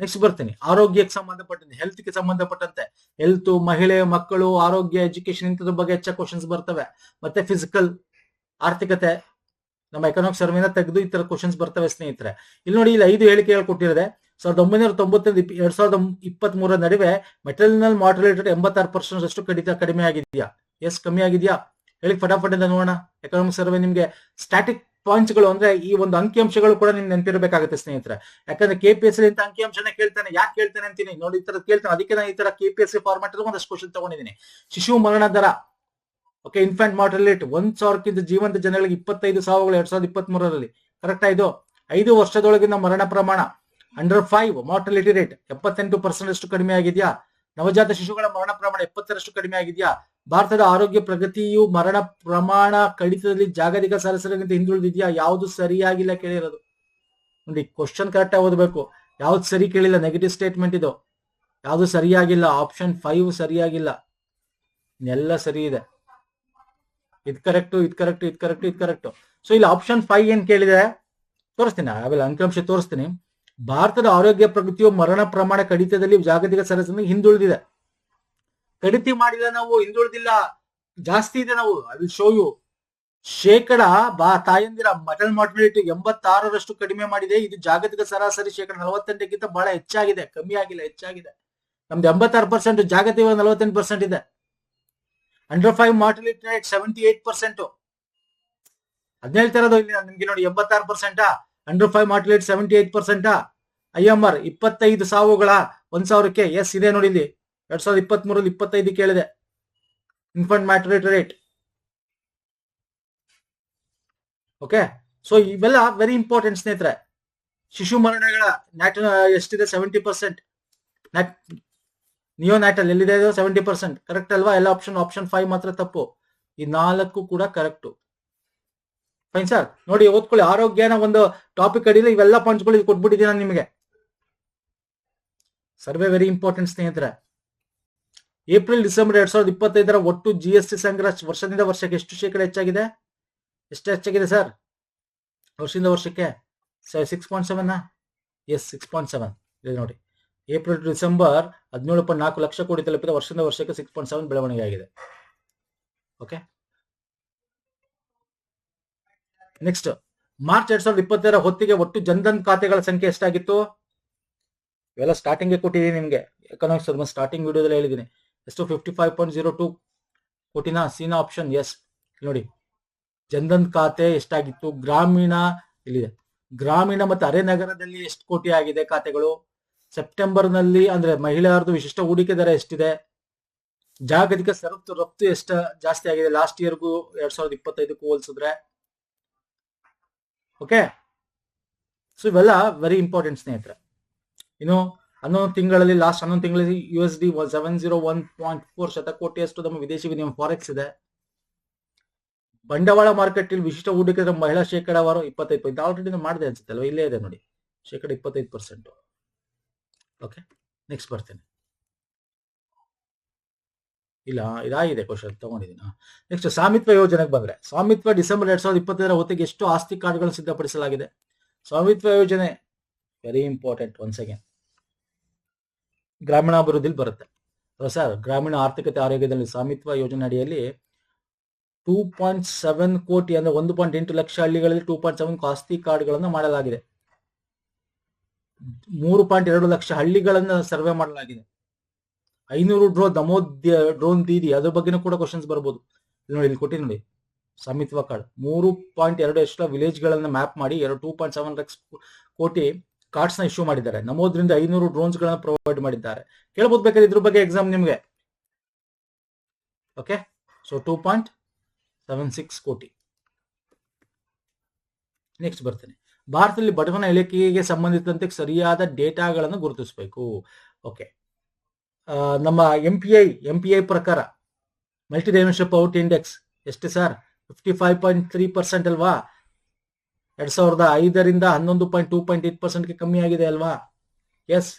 ನೆಕ್ಸ್ಟ್ ಬರ್ತೀನಿ. ಆರೋಗ್ಯಕ್ಕೆ ಸಂಬಂಧಪಟ್ಟಂತೆ ಹೆಲ್ತ್ಗೆ ಸಂಬಂಧಪಟ್ಟಂತೆ. ಹೆಲ್ತ್ ಮಹಿಳೆ, ಮಕ್ಕಳು, ಆರೋಗ್ಯ ಎಜುಕೇಶನ್ ಇಂಥದ್ರ ಬಗ್ಗೆ ಹೆಚ್ಚ ಕ್ವಶನ್ಸ್ ಬರ್ತವೆ. ಮತ್ತೆ ಫಿಸಿಕಲ್ ಆರ್ಥಿಕತೆ, ನಮ್ಮ ಎಕನಾಮಿಕ್ ಸರ್ವೆನ ತೆಗೆದು ಈ ತರ ಕ್ವಶನ್ಸ್ ಬರ್ತವೆ ಸ್ನೇಹಿತರೆ. ಇಲ್ಲಿ ನೋಡಿ ಇಲ್ಲಿ ಐದು ಹೇಳಿಕೆಗಳು ಕೊಟ್ಟಿರೋದೆ. ಸಾವಿರದ ಒಂಬೈನೂರ ತೊಂಬತ್ತೊಂದು ಎರಡ್ ಸಾವಿರದ ಇಪ್ಪತ್ತ್ ಮೂರ ನಡುವೆ ಮೆಟಲ್ನಲ್ ಮಾಡ್ಯುಲೇಟರ್ ಎಂಬತ್ತಾರು ಪರ್ಸೆಂಟ್ ಅಷ್ಟು ಕಡಿತ ಕಡಿಮೆ ಆಗಿದೆಯಾ? ಎಸ್, ಕಮ್ಮಿ ಆಗಿದೆಯಾ? ಹೇಳಿ ಫಟಾಫಟ್ ಅಂತ ನೋಡೋಣ. ಎಕನಾಮಿಕ್ ಸರ್ವೆ ನಿಮ್ಗೆ ಸ್ಟ್ಯಾಟಿಕ್ ಪಾಯಿಂಟ್ಸ್ಗಳು ಅಂದ್ರೆ ಈ ಒಂದು ಅಂಕಿಅಂಶಗಳು ಕೂಡ ನಿಮ್ಗೆ ನೆನಪಿರಬೇಕಾಗುತ್ತೆ ಸ್ನೇಹಿತರೆ. ಯಾಕಂದ್ರೆ ಕೆ ಪಿ ಎಸ್ ಅಂತ ಅಂಕಿಅಂಶನ ಕೇಳ್ತಾನೆ. ಯಾಕೆ ಕೇಳ್ತಾನೆ ಅಂತೀನಿ? ನೋಡಿ, ಈ ತರ ಕೇಳ್ತಾನೆ. ಅದಕ್ಕೆ ನಾನು ಈ ತರ ಕೆ ಪಿ ಎಸ್ ಸಿ ಅಲ್ಲಿ ಒಂದಷ್ಟು ಕ್ವಶನ್ ತಗೊಂಡಿದ್ದೀನಿ. ಶಿಶು ಮರಣ ದರ. ಓಕೆ ಇನ್ಫ್ಯಾಂಟ್ ಮಾರ್ಟಲಿಟಿ ಒಂದ್ ಸಾವಿರಕ್ಕಿಂತ ಜೀವಂತ ಜನಗಳಿಗೆ ಇಪ್ಪತ್ತೈದು ಸಾವಿರಗಳು ಎರಡ್ ಸಾವಿರದ ಇಪ್ಪತ್ತ್ ಮೂರರಲ್ಲಿ ಕರೆಕ್ಟ್ ಆಯ್ತು ಐದು ವರ್ಷದೊಳಗಿನ ಮರಣ ಪ್ರಮಾಣ. ಅಂಡರ್ ಫೈವ್ ಮಾರ್ಟಲಿಟಿ ರೇಟ್ ಎಪ್ಪತ್ತೆಂಟು ಪರ್ಸೆಂಟ್ ಅಷ್ಟು ಕಡಿಮೆ ಆಗಿದೆಯಾ? ನವಜಾತ ಶಿಶುಗಳ ಮರಣ ಪ್ರಮಾಣ ಎಪ್ಪತ್ತರಷ್ಟು ಕಡಿಮೆ ಆಗಿದೆಯಾ? ಭಾರತದ ಆರೋಗ್ಯ ಪ್ರಗತಿಯು ಮರಣ ಪ್ರಮಾಣ ಕಡಿತದಲ್ಲಿ ಜಾಗತಿಕ ಸರಾಸರಿಗಿಂತ ಹಿಂದುಳಿದಿದೆಯಾ? ಯಾವುದು ಸರಿಯಾಗಿಲ್ಲ ಕೇಳಿರೋದು. ನೋಡಿ ಕ್ವಶನ್ ಕರೆಕ್ಟ್ ಆಗಿ ಓದಬೇಕು. ಯಾವ್ದು ಸರಿ ಕೇಳಿಲ್ಲ ನೆಗೆಟಿವ್ ಸ್ಟೇಟ್ಮೆಂಟ್ ಇದು. ಯಾವುದು ಸರಿಯಾಗಿಲ್ಲ ಆಪ್ಷನ್ ಫೈವ್ ಸರಿಯಾಗಿಲ್ಲ. ಎಲ್ಲ ಸರಿ ಇದೆ. ಇದು ಕರೆಕ್ಟ್ ಇದು ಕರೆಕ್ಟ್ ಇದು ಕರೆಕ್ಟ್ ಇದು ಕರೆಕ್ಟ್ ಸೊ ಇಲ್ಲಿ ಆಪ್ಷನ್ ಫೈವ್ ಏನ್ ಕೇಳಿದೆ? ತೋರಿಸ್ತೀನಿ ಆಮೇಲೆ ಅಂಕಿಅಂಶ ತೋರಿಸ್ತೀನಿ. ಭಾರತದ ಆರೋಗ್ಯ ಪ್ರಗತಿಯು ಮರಣ ಪ್ರಮಾಣ ಕಡಿತದಲ್ಲಿ ಜಾಗತಿಕ ಸರಸನ್ನು ಹಿಂದುಳಿದಿದೆ. ಕಡಿತ ಮಾಡಿಲ್ಲ ನಾವು, ಹಿಂದುಳಿದಿಲ್ಲ. ಜಾಸ್ತಿ ಇದೆ ನಾವು. ಐ ಶೋ ಯು ಶೇಕಡ ಬಾ, ತಾಯಂದಿರ ಮಟನ್ ಮಾರ್ಟಿಲಿಟಿ ಎಂಬತ್ತಾರರಷ್ಟು ಕಡಿಮೆ ಮಾಡಿದೆ. ಇದು ಜಾಗತಿಕ ಸರಾಸರಿ ಶೇಕಡ ನಲವತ್ತೆಂಟಕ್ಕಿಂತ ಬಹಳ ಹೆಚ್ಚಾಗಿದೆ. ಕಮ್ಮಿ ಆಗಿಲ್ಲ, ಹೆಚ್ಚಾಗಿದೆ. ನಮ್ದು ಎಂಬತ್ತಾರು ಪರ್ಸೆಂಟ್ ಜಾಗತಿಕ ನಲವತ್ತೆಂಟು ಪರ್ಸೆಂಟ್ ಇದೆ. Under five mortality rate seventy eight percent ಹದಿನೈದು ಹೇಳ್ತಾ ಇರೋದು ಇಲ್ಲಿ, ನಿಮ್ಗೆ ನೋಡಿ ಎಂಬತ್ತಾರು ಪರ್ಸೆಂಟಾ under five mortality seventy eight percent I M R ಇಪ್ಪತ್ತೈದು ಸಾವುಗಳ ಒಂದ್ ಸಾವಿರಕ್ಕೆ ಎಸ್ ಇದೆ ನೋಡಿ ಇಲ್ಲಿ. ಎರಡ್ ಸಾವಿರದ ಇಪ್ಪತ್ತ್ ಮೂರಲ್ಲಿ ಇಪ್ಪತ್ತೈದು ಕೇಳಿದೆ. Infant mortality rate okay so ಇವೆಲ್ಲ ವೆರಿ ಇಂಪಾರ್ಟೆಂಟ್ ಸ್ನೇಹಿತರೆ. ಶಿಶು ಮರಣಗಳ ನ್ಯಾಟ್ ಎಷ್ಟಿದೆ? ಸೆವೆಂಟಿ ಪರ್ಸೆಂಟ್ ನಿಯೋ ನ್ಯಾಟಲ್ ಎಲ್ಲಿದೆ ಸೆವೆಂಟಿ ಪರ್ಸೆಂಟ್ ಕರೆಕ್ಟ್ ಅಲ್ವಾ? ಎಲ್ಲ ಆಪ್ಷನ್ ಆಪ್ಷನ್ ಫೈವ್ ಮಾತ್ರ ತಪ್ಪು. ಈ ನಾಲ್ಕು ಕೂಡ ಕರೆಕ್ಟ್ ಫೈನ್ ಸರ್ ನೋಡಿ ಓದ್ಕೊಳ್ಳಿ. ಆರೋಗ್ಯನ ಒಂದು ಟಾಪಿಕ್ ಅಡಿಯಲ್ಲಿ ಇವೆಲ್ಲ ಪಾಯಿಂಟ್ಸ್ಗಳು ಕೊಟ್ಬಿಟ್ಟಿದ್ದೀನಿ ನಾನು ನಿಮಗೆ. ಸರ್ವೆ ವೆರಿ ಇಂಪಾರ್ಟೆಂಟ್ ಸ್ನೇಹಿತರೆ. ಏಪ್ರಿಲ್ ಡಿಸೆಂಬರ್ ಎರಡ್ ಸಾವಿರದ ಇಪ್ಪತ್ತೈದರ ಒಟ್ಟು ಜಿ ಎಸ್ ಟಿ ಸಂಗ್ರಹ ವರ್ಷದಿಂದ ವರ್ಷಕ್ಕೆ ಎಷ್ಟು ಶೇಕಡ ಹೆಚ್ಚಾಗಿದೆ? ಎಷ್ಟು ಹೆಚ್ಚಾಗಿದೆ ಸರ್ ವರ್ಷದಿಂದ ವರ್ಷಕ್ಕೆ? Six point seven yes six point seven ಇದೆ ನೋಡಿ. ಏಪ್ರಿಲ್ ಟು ಡಿಸೆಂಬರ್ ಹದಿನೇಳು ಪಾಯಿಂಟ್ ನಾಲ್ಕು ಲಕ್ಷ ಕೋಟಿ ತಲುಪಿದ ವರ್ಷದಿಂದ ವರ್ಷಕ್ಕೆ ಸಿಕ್ಸ್ ಪಾಯಿಂಟ್ ಸೆವೆನ್ ಬೆಳವಣಿಗೆ ಆಗಿದೆ ಓಕೆ ನೆಕ್ಸ್ಟ್ ಮಾರ್ಚ್ ಎರಡ್ ಸಾವಿರದ ಇಪ್ಪತ್ತರ ಹೊತ್ತಿಗೆ ಒಟ್ಟು ಜನಧನ್ ಖಾತೆಗಳ ಸಂಖ್ಯೆ ಎಷ್ಟಾಗಿತ್ತು? ಇವೆಲ್ಲ ಸ್ಟಾರ್ಟಿಂಗ್ ಕೊಟ್ಟಿದ್ದೀನಿ ನಿಮಗೆ. ಎಕನಾಮಿಕ್ಸ್ ಸ್ಟಾರ್ಟಿಂಗ್ ವಿಡಿಯೋದಲ್ಲಿ ಹೇಳಿದ್ದೀನಿ. ಎಷ್ಟು fifty five point zero two ಕೋಟಿನ ಸೀನಾ ಆಪ್ಷನ್ ಎಸ್ ನೋಡಿ. ಜನಧನ್ ಖಾತೆ ಎಷ್ಟಾಗಿತ್ತು? ಗ್ರಾಮೀಣ, ಇಲ್ಲಿದೆ. ಗ್ರಾಮೀಣ ಮತ್ತು ಅರೆ ನಗರದಲ್ಲಿ ಎಷ್ಟು ಕೋಟಿ ಆಗಿದೆ ಖಾತೆಗಳು? ಸೆಪ್ಟೆಂಬರ್ನಲ್ಲಿ ಅಂದ್ರೆ ಮಹಿಳೆಯರದು ವಿಶಿಷ್ಟ ಹೂಡಿಕೆ ದರ ಎಷ್ಟಿದೆ? ಜಾಗತಿಕ ಸರಕು ರಫ್ತು ಎಷ್ಟು ಜಾಸ್ತಿ ಆಗಿದೆ ಲಾಸ್ಟ್ ಇಯರ್ಗೂ ಎರಡ್ ಸಾವಿರದ ಇಪ್ಪತ್ತೈದಕ್ಕೂ ಹೋಲಿಸಿದ್ರೆ? ಓಕೆ ಸೊ ಇವೆಲ್ಲ ವೆರಿ ಇಂಪಾರ್ಟೆಂಟ್ ಸ್ನೇಹಿತರೆ. ಇನ್ನು ಹನ್ನೊಂದು ತಿಂಗಳಲ್ಲಿ ಲಾಸ್ಟ್ ಹನ್ನೊಂದು ತಿಂಗಳಲ್ಲಿ U S D seven zero one point four ಶತಕೋಟಿಯಷ್ಟು ನಮ್ಮ ವಿದೇಶಿ ವಿನಿಮಯ ಫಾರೆಕ್ಸ್ ಇದೆ. ಬಂಡವಾಳ ಮಾರ್ಕೆಟ್ ಇಲ್ಲಿ ವಿಶಿಷ್ಟ ಹೂಡಿಕೆ ಮಹಿಳಾ ಶೇಕಡಾವಾರು ಇಪ್ಪತ್ತೈದು, ಇದು ಆಲ್ರೆಡಿ ಮಾಡಿದೆ ಅನ್ಸುತ್ತೆ ಅಲ್ವಾ? ಇಲ್ಲೇ ಇದೆ ನೋಡಿ. ಶೇಕಡ ಇಪ್ಪತ್ತೈದು ಪರ್ಸೆಂಟ್ ಓಕೆ ನೆಕ್ಸ್ಟ್ ಬರ್ತೇನೆ. ಇಲ್ಲ, ಇದಾಗಿದೆ ಕ್ವಶನ್ ತಗೊಂಡಿದ್ದೀನಿ. ನೆಕ್ಸ್ಟ್ ಸ್ವಾಮಿತ್ವ ಯೋಜನೆಗೆ ಬಂದ್ರೆ, ಸ್ವಾಮಿತ್ವ ಡಿಸೆಂಬರ್ ಎರಡು ಸಾವಿರದ ಇಪ್ಪತ್ತೈದರ ಹೊತ್ತಿಗೆ ಎಷ್ಟು ಆಸ್ತಿ ಕಾರ್ಡ್ಗಳನ್ನು ಸಿದ್ಧಪಡಿಸಲಾಗಿದೆ? ಸ್ವಾಮಿತ್ವ ಯೋಜನೆ ವೆರಿ ಇಂಪಾರ್ಟೆಂಟ್ ಒನ್ಸ್ ಅಗೇನ್ ಗ್ರಾಮೀಣಾಭಿವೃದ್ಧಿಲಿ ಬರುತ್ತೆ. ಸರ್ ಗ್ರಾಮೀಣ ಆರ್ಥಿಕತೆ ಆರೋಗ್ಯದಲ್ಲಿ ಸ್ವಾಮಿತ್ವ ಯೋಜನೆ ಅಡಿಯಲ್ಲಿ ಟೂ ಪಾಯಿಂಟ್ ಸೆವೆನ್ ಕೋಟಿ ಅಂದ್ರೆ ಒಂದು ಪಾಯಿಂಟ್ ಎಂಟು ಲಕ್ಷ ಹಳ್ಳಿಗಳಲ್ಲಿ ಟೂ ಪಾಯಿಂಟ್ ಸೆವೆನ್ ಆಸ್ತಿ ಕಾರ್ಡ್ಗಳನ್ನು ಮಾಡಲಾಗಿದೆ. ಮೂರು ಪಾಯಿಂಟ್ ಎರಡು ಲಕ್ಷ ಹಳ್ಳಿಗಳನ್ನು ಸರ್ವೆ ಮಾಡಲಾಗಿದೆ. ಐನೂರು ಡ್ರೋ ದಮೋದ್ಯ ಡ್ರೋನ್ ದೀದಿ ಅದ್ರ ಬಗ್ಗೆನೂ ಕೂಡ ಕ್ವಶನ್ಸ್ ಬರ್ಬೋದು. ನೋಡಿ, ಇಲ್ಲಿ ಕೊಟ್ಟಿ ನೋಡಿ. ಸಮಿತ್ವ ಕಾರ್ಡ್ ಮೂರು ಪಾಯಿಂಟ್ ಎರಡು ಎಷ್ಟು ವಿಲೇಜ್ ಗಳನ್ನ ಮ್ಯಾಪ್ ಮಾಡಿ, ಎರಡು ಟೂ ಪಾಯಿಂಟ್ ಸೆವೆನ್ ಲಕ್ಷ ಕೋಟಿ ಕಾರ್ಡ್ಸ್ನ ಇಶ್ಯೂ ಮಾಡಿದ್ದಾರೆ. ನಮೋದ್ರಿಂದ ಐನೂರು ಡ್ರೋನ್ಸ್ ಗಳನ್ನ ಪ್ರೊವೈಡ್ ಮಾಡಿದ್ದಾರೆ. ಕೇಳ್ಬೋದು ಬೇಕಾದ್ರೆ ಇದ್ರ ಬಗ್ಗೆ ಎಕ್ಸಾಮ್ ನಿಮಗೆ. Okay so two point seven six crore. Next ಬರ್ತೇನೆ. ಭಾರತದಲ್ಲಿ ಬಡವನ ಇಳಿಕೆಗೆ ಸಂಬಂಧಿಸಿದಂತೆ ಸರಿಯಾದ ಡೇಟಾಗಳನ್ನು ಗುರುತಿಸಬೇಕು. ಓಕೆ ನಮ್ಮ M P I M P I ಪ್ರಕಾರ ಮಲ್ಟಿ ಡೈಮೆನ್ಷನ್ ಪೌಟ್ ಇಂಡೆಕ್ಸ್ ಎಷ್ಟು sir fifty five point three percent ಅಲ್ವಾ? ಎರಡ್ ಸಾವಿರದ ಐದರಿಂದ ಹನ್ನೊಂದು ಪಾಯಿಂಟ್ ಟೂ ಪಾಯಿಂಟ್ ಏಟ್ ಪರ್ಸೆಂಟ್ಗೆ ಕಮ್ಮಿ ಆಗಿದೆ ಅಲ್ವಾ? ಎಸ್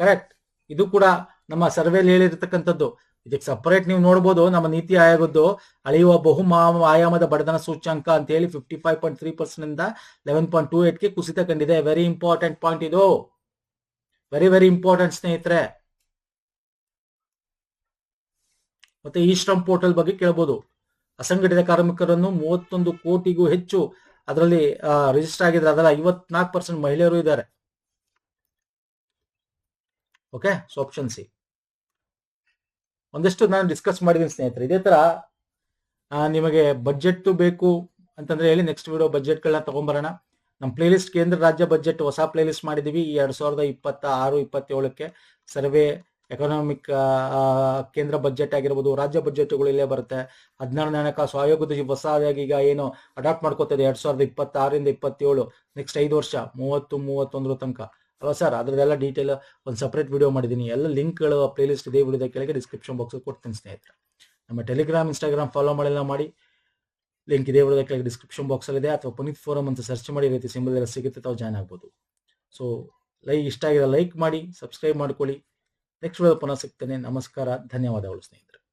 ಕರೆಕ್ಟ್ ಇದು ಕೂಡ ನಮ್ಮ ಸರ್ವೇಲಿ ಹೇಳಿರ್ತಕ್ಕಂಥದ್ದು. ಇದಕ್ಕೆ ಸಪರೇಟ್ ನೀವು ನೋಡ್ಬೋದು, ನಮ್ಮ ನೀತಿ ಆಯೋಗದ್ದು ಅಳೆಯುವ ಬಹು ಆಯಾಮದ ಬಡತನ ಸೂಚ್ಯಂಕ ಅಂತ ಹೇಳಿ fifty five point three percent ಇಂದ ಲೆವೆನ್ ಪಾಯಿಂಟ್ ಟೂ ಏಟ್ಗೆ ಕುಸಿತ ಕಂಡಿದೆ. ವೆರಿ ಇಂಪಾರ್ಟೆಂಟ್ ಪಾಯಿಂಟ್ ಇದು. ವೆರಿ ವೆರಿ ಇಂಪಾರ್ಟೆಂಟ್ ಸ್ನೇಹಿತರೆ. ಮತ್ತೆ ಈ ಶ್ರಮ್ ಪೋರ್ಟಲ್ ಬಗ್ಗೆ ಕೇಳಬಹುದು ಅಸಂಘಟಿತ ಕಾರ್ಮಿಕರನ್ನು ಮೂವತ್ತೊಂದು ಕೋಟಿಗೂ ಹೆಚ್ಚು ಅದರಲ್ಲಿ ರಿಜಿಸ್ಟರ್ ಆಗಿದ್ರೆ ಅದರ ಐವತ್ನಾಲ್ಕು ಪರ್ಸೆಂಟ್ ಮಹಿಳೆಯರು ಇದ್ದಾರೆ. ಓಕೆ ಸೊ ಆಪ್ಷನ್ ಸಿ ಒಂದಷ್ಟು ನಾನು ಡಿಸ್ಕಸ್ ಮಾಡಿದ್ದೀನಿ ಸ್ನೇಹಿತರೆ. ಇದೇ ತರ ನಿಮಗೆ ಬಜೆಟ್ ಬೇಕು ಅಂತಂದ್ರೆ ಹೇಳಿ ನೆಕ್ಸ್ಟ್ ವಿಡಿಯೋ ಬಜೆಟ್ಗಳನ್ನ ತಗೊಂಬರೋಣ. ನಮ್ಮ ಪ್ಲೇಲಿಸ್ಟ್ ಕೇಂದ್ರ ರಾಜ್ಯ ಬಜೆಟ್ ಹೊಸ ಪ್ಲೇಲಿಸ್ಟ್ ಮಾಡಿದೀವಿ ಈ ಎರಡ್ ಸಾವಿರದ ಇಪ್ಪತ್ತ ಆರು ಇಪ್ಪತ್ತೇಳಕ್ಕೆ ಸರ್ವೆ ಎಕನಾಮಿಕ್ ಕೇಂದ್ರ ಬಜೆಟ್ ಆಗಿರ್ಬೋದು, ರಾಜ್ಯ ಬಜೆಟ್ಗಳು ಇಲ್ಲೇ ಬರುತ್ತೆ. ಹದಿನಾರನೇ ಹಣಕಾಸು ಆಯೋಗದ ಹೊಸದಾಗಿ ಈಗ ಏನು ಅಡಾಪ್ಟ್ ಮಾಡ್ಕೋತದೆ ಎರಡ್ ಸಾವಿರದ ಇಪ್ಪತ್ತಾರರಿಂದ ಇಪ್ಪತ್ತೇಳು ನೆಕ್ಸ್ಟ್ ಐದು ವರ್ಷ, ಮೂವತ್ತು, ಮೂವತ್ತೊಂದರ ತನಕ. ಅಲ್ವಾ ಸರ್ ಅದರದೆಲ್ಲ ಡೀಟೇಲ್ ಒಂದು ಸಪ್ರೇಟ್ ವಿಡಿಯೋ ಮಾಡಿದ್ದೀನಿ ಎಲ್ಲ ಲಿಂಕ್ಗಳು ಪ್ಲೇಲಿಸ್ಟ್ ಇದೇ ವಿಡಿಯೋದ ಕೆಳಗೆ ಡಿಸ್ಕ್ರಿಪ್ಷನ್ ಬಾಕ್ಸ್ ಕೊಡ್ತೀನಿ ಸ್ನೇಹಿತರೆ. ನಮ್ಮ ಟೆಲಿಗ್ರಾಮ್ ಇನ್ಸ್ಟಾಗ್ರಾಮ್ ಫಾಲೋ ಮಾಡಿಲ್ಲ ಮಾಡಿ. ಲಿಂಕ್ ಇದೇ ವಿಡಿಯೋದ ಕೆಳಗೆ ಡಿಸ್ಕ್ರಿಪ್ಷನ್ ಬಾಕ್ಸ್ ಇದೆ. ಅಥವಾ ಪುನೀತ್ ಫೋರಮ್ ಅಂತ ಸರ್ಚ್ ಮಾಡಿ ರೀತಿ ಸಿಂಬಲ್ ಸಿಗುತ್ತೆ, ತಾವು ಜಾಯ್ನ್ ಆಗ್ಬೋದು. ಸೊ ಲೈಕ್ ಇಷ್ಟ ಆಗಿದೆ ಲೈಕ್ ಮಾಡಿ ಸಬ್ಸ್ಕ್ರೈಬ್ ಮಾಡ್ಕೊಳ್ಳಿ. ನೆಕ್ಸ್ಟ್ ವಿಡಿಯೋ ಪುನಃ ಸಿಗ್ತೇನೆ. ನಮಸ್ಕಾರ. ಧನ್ಯವಾದಗಳು ಸ್ನೇಹಿತರೆ.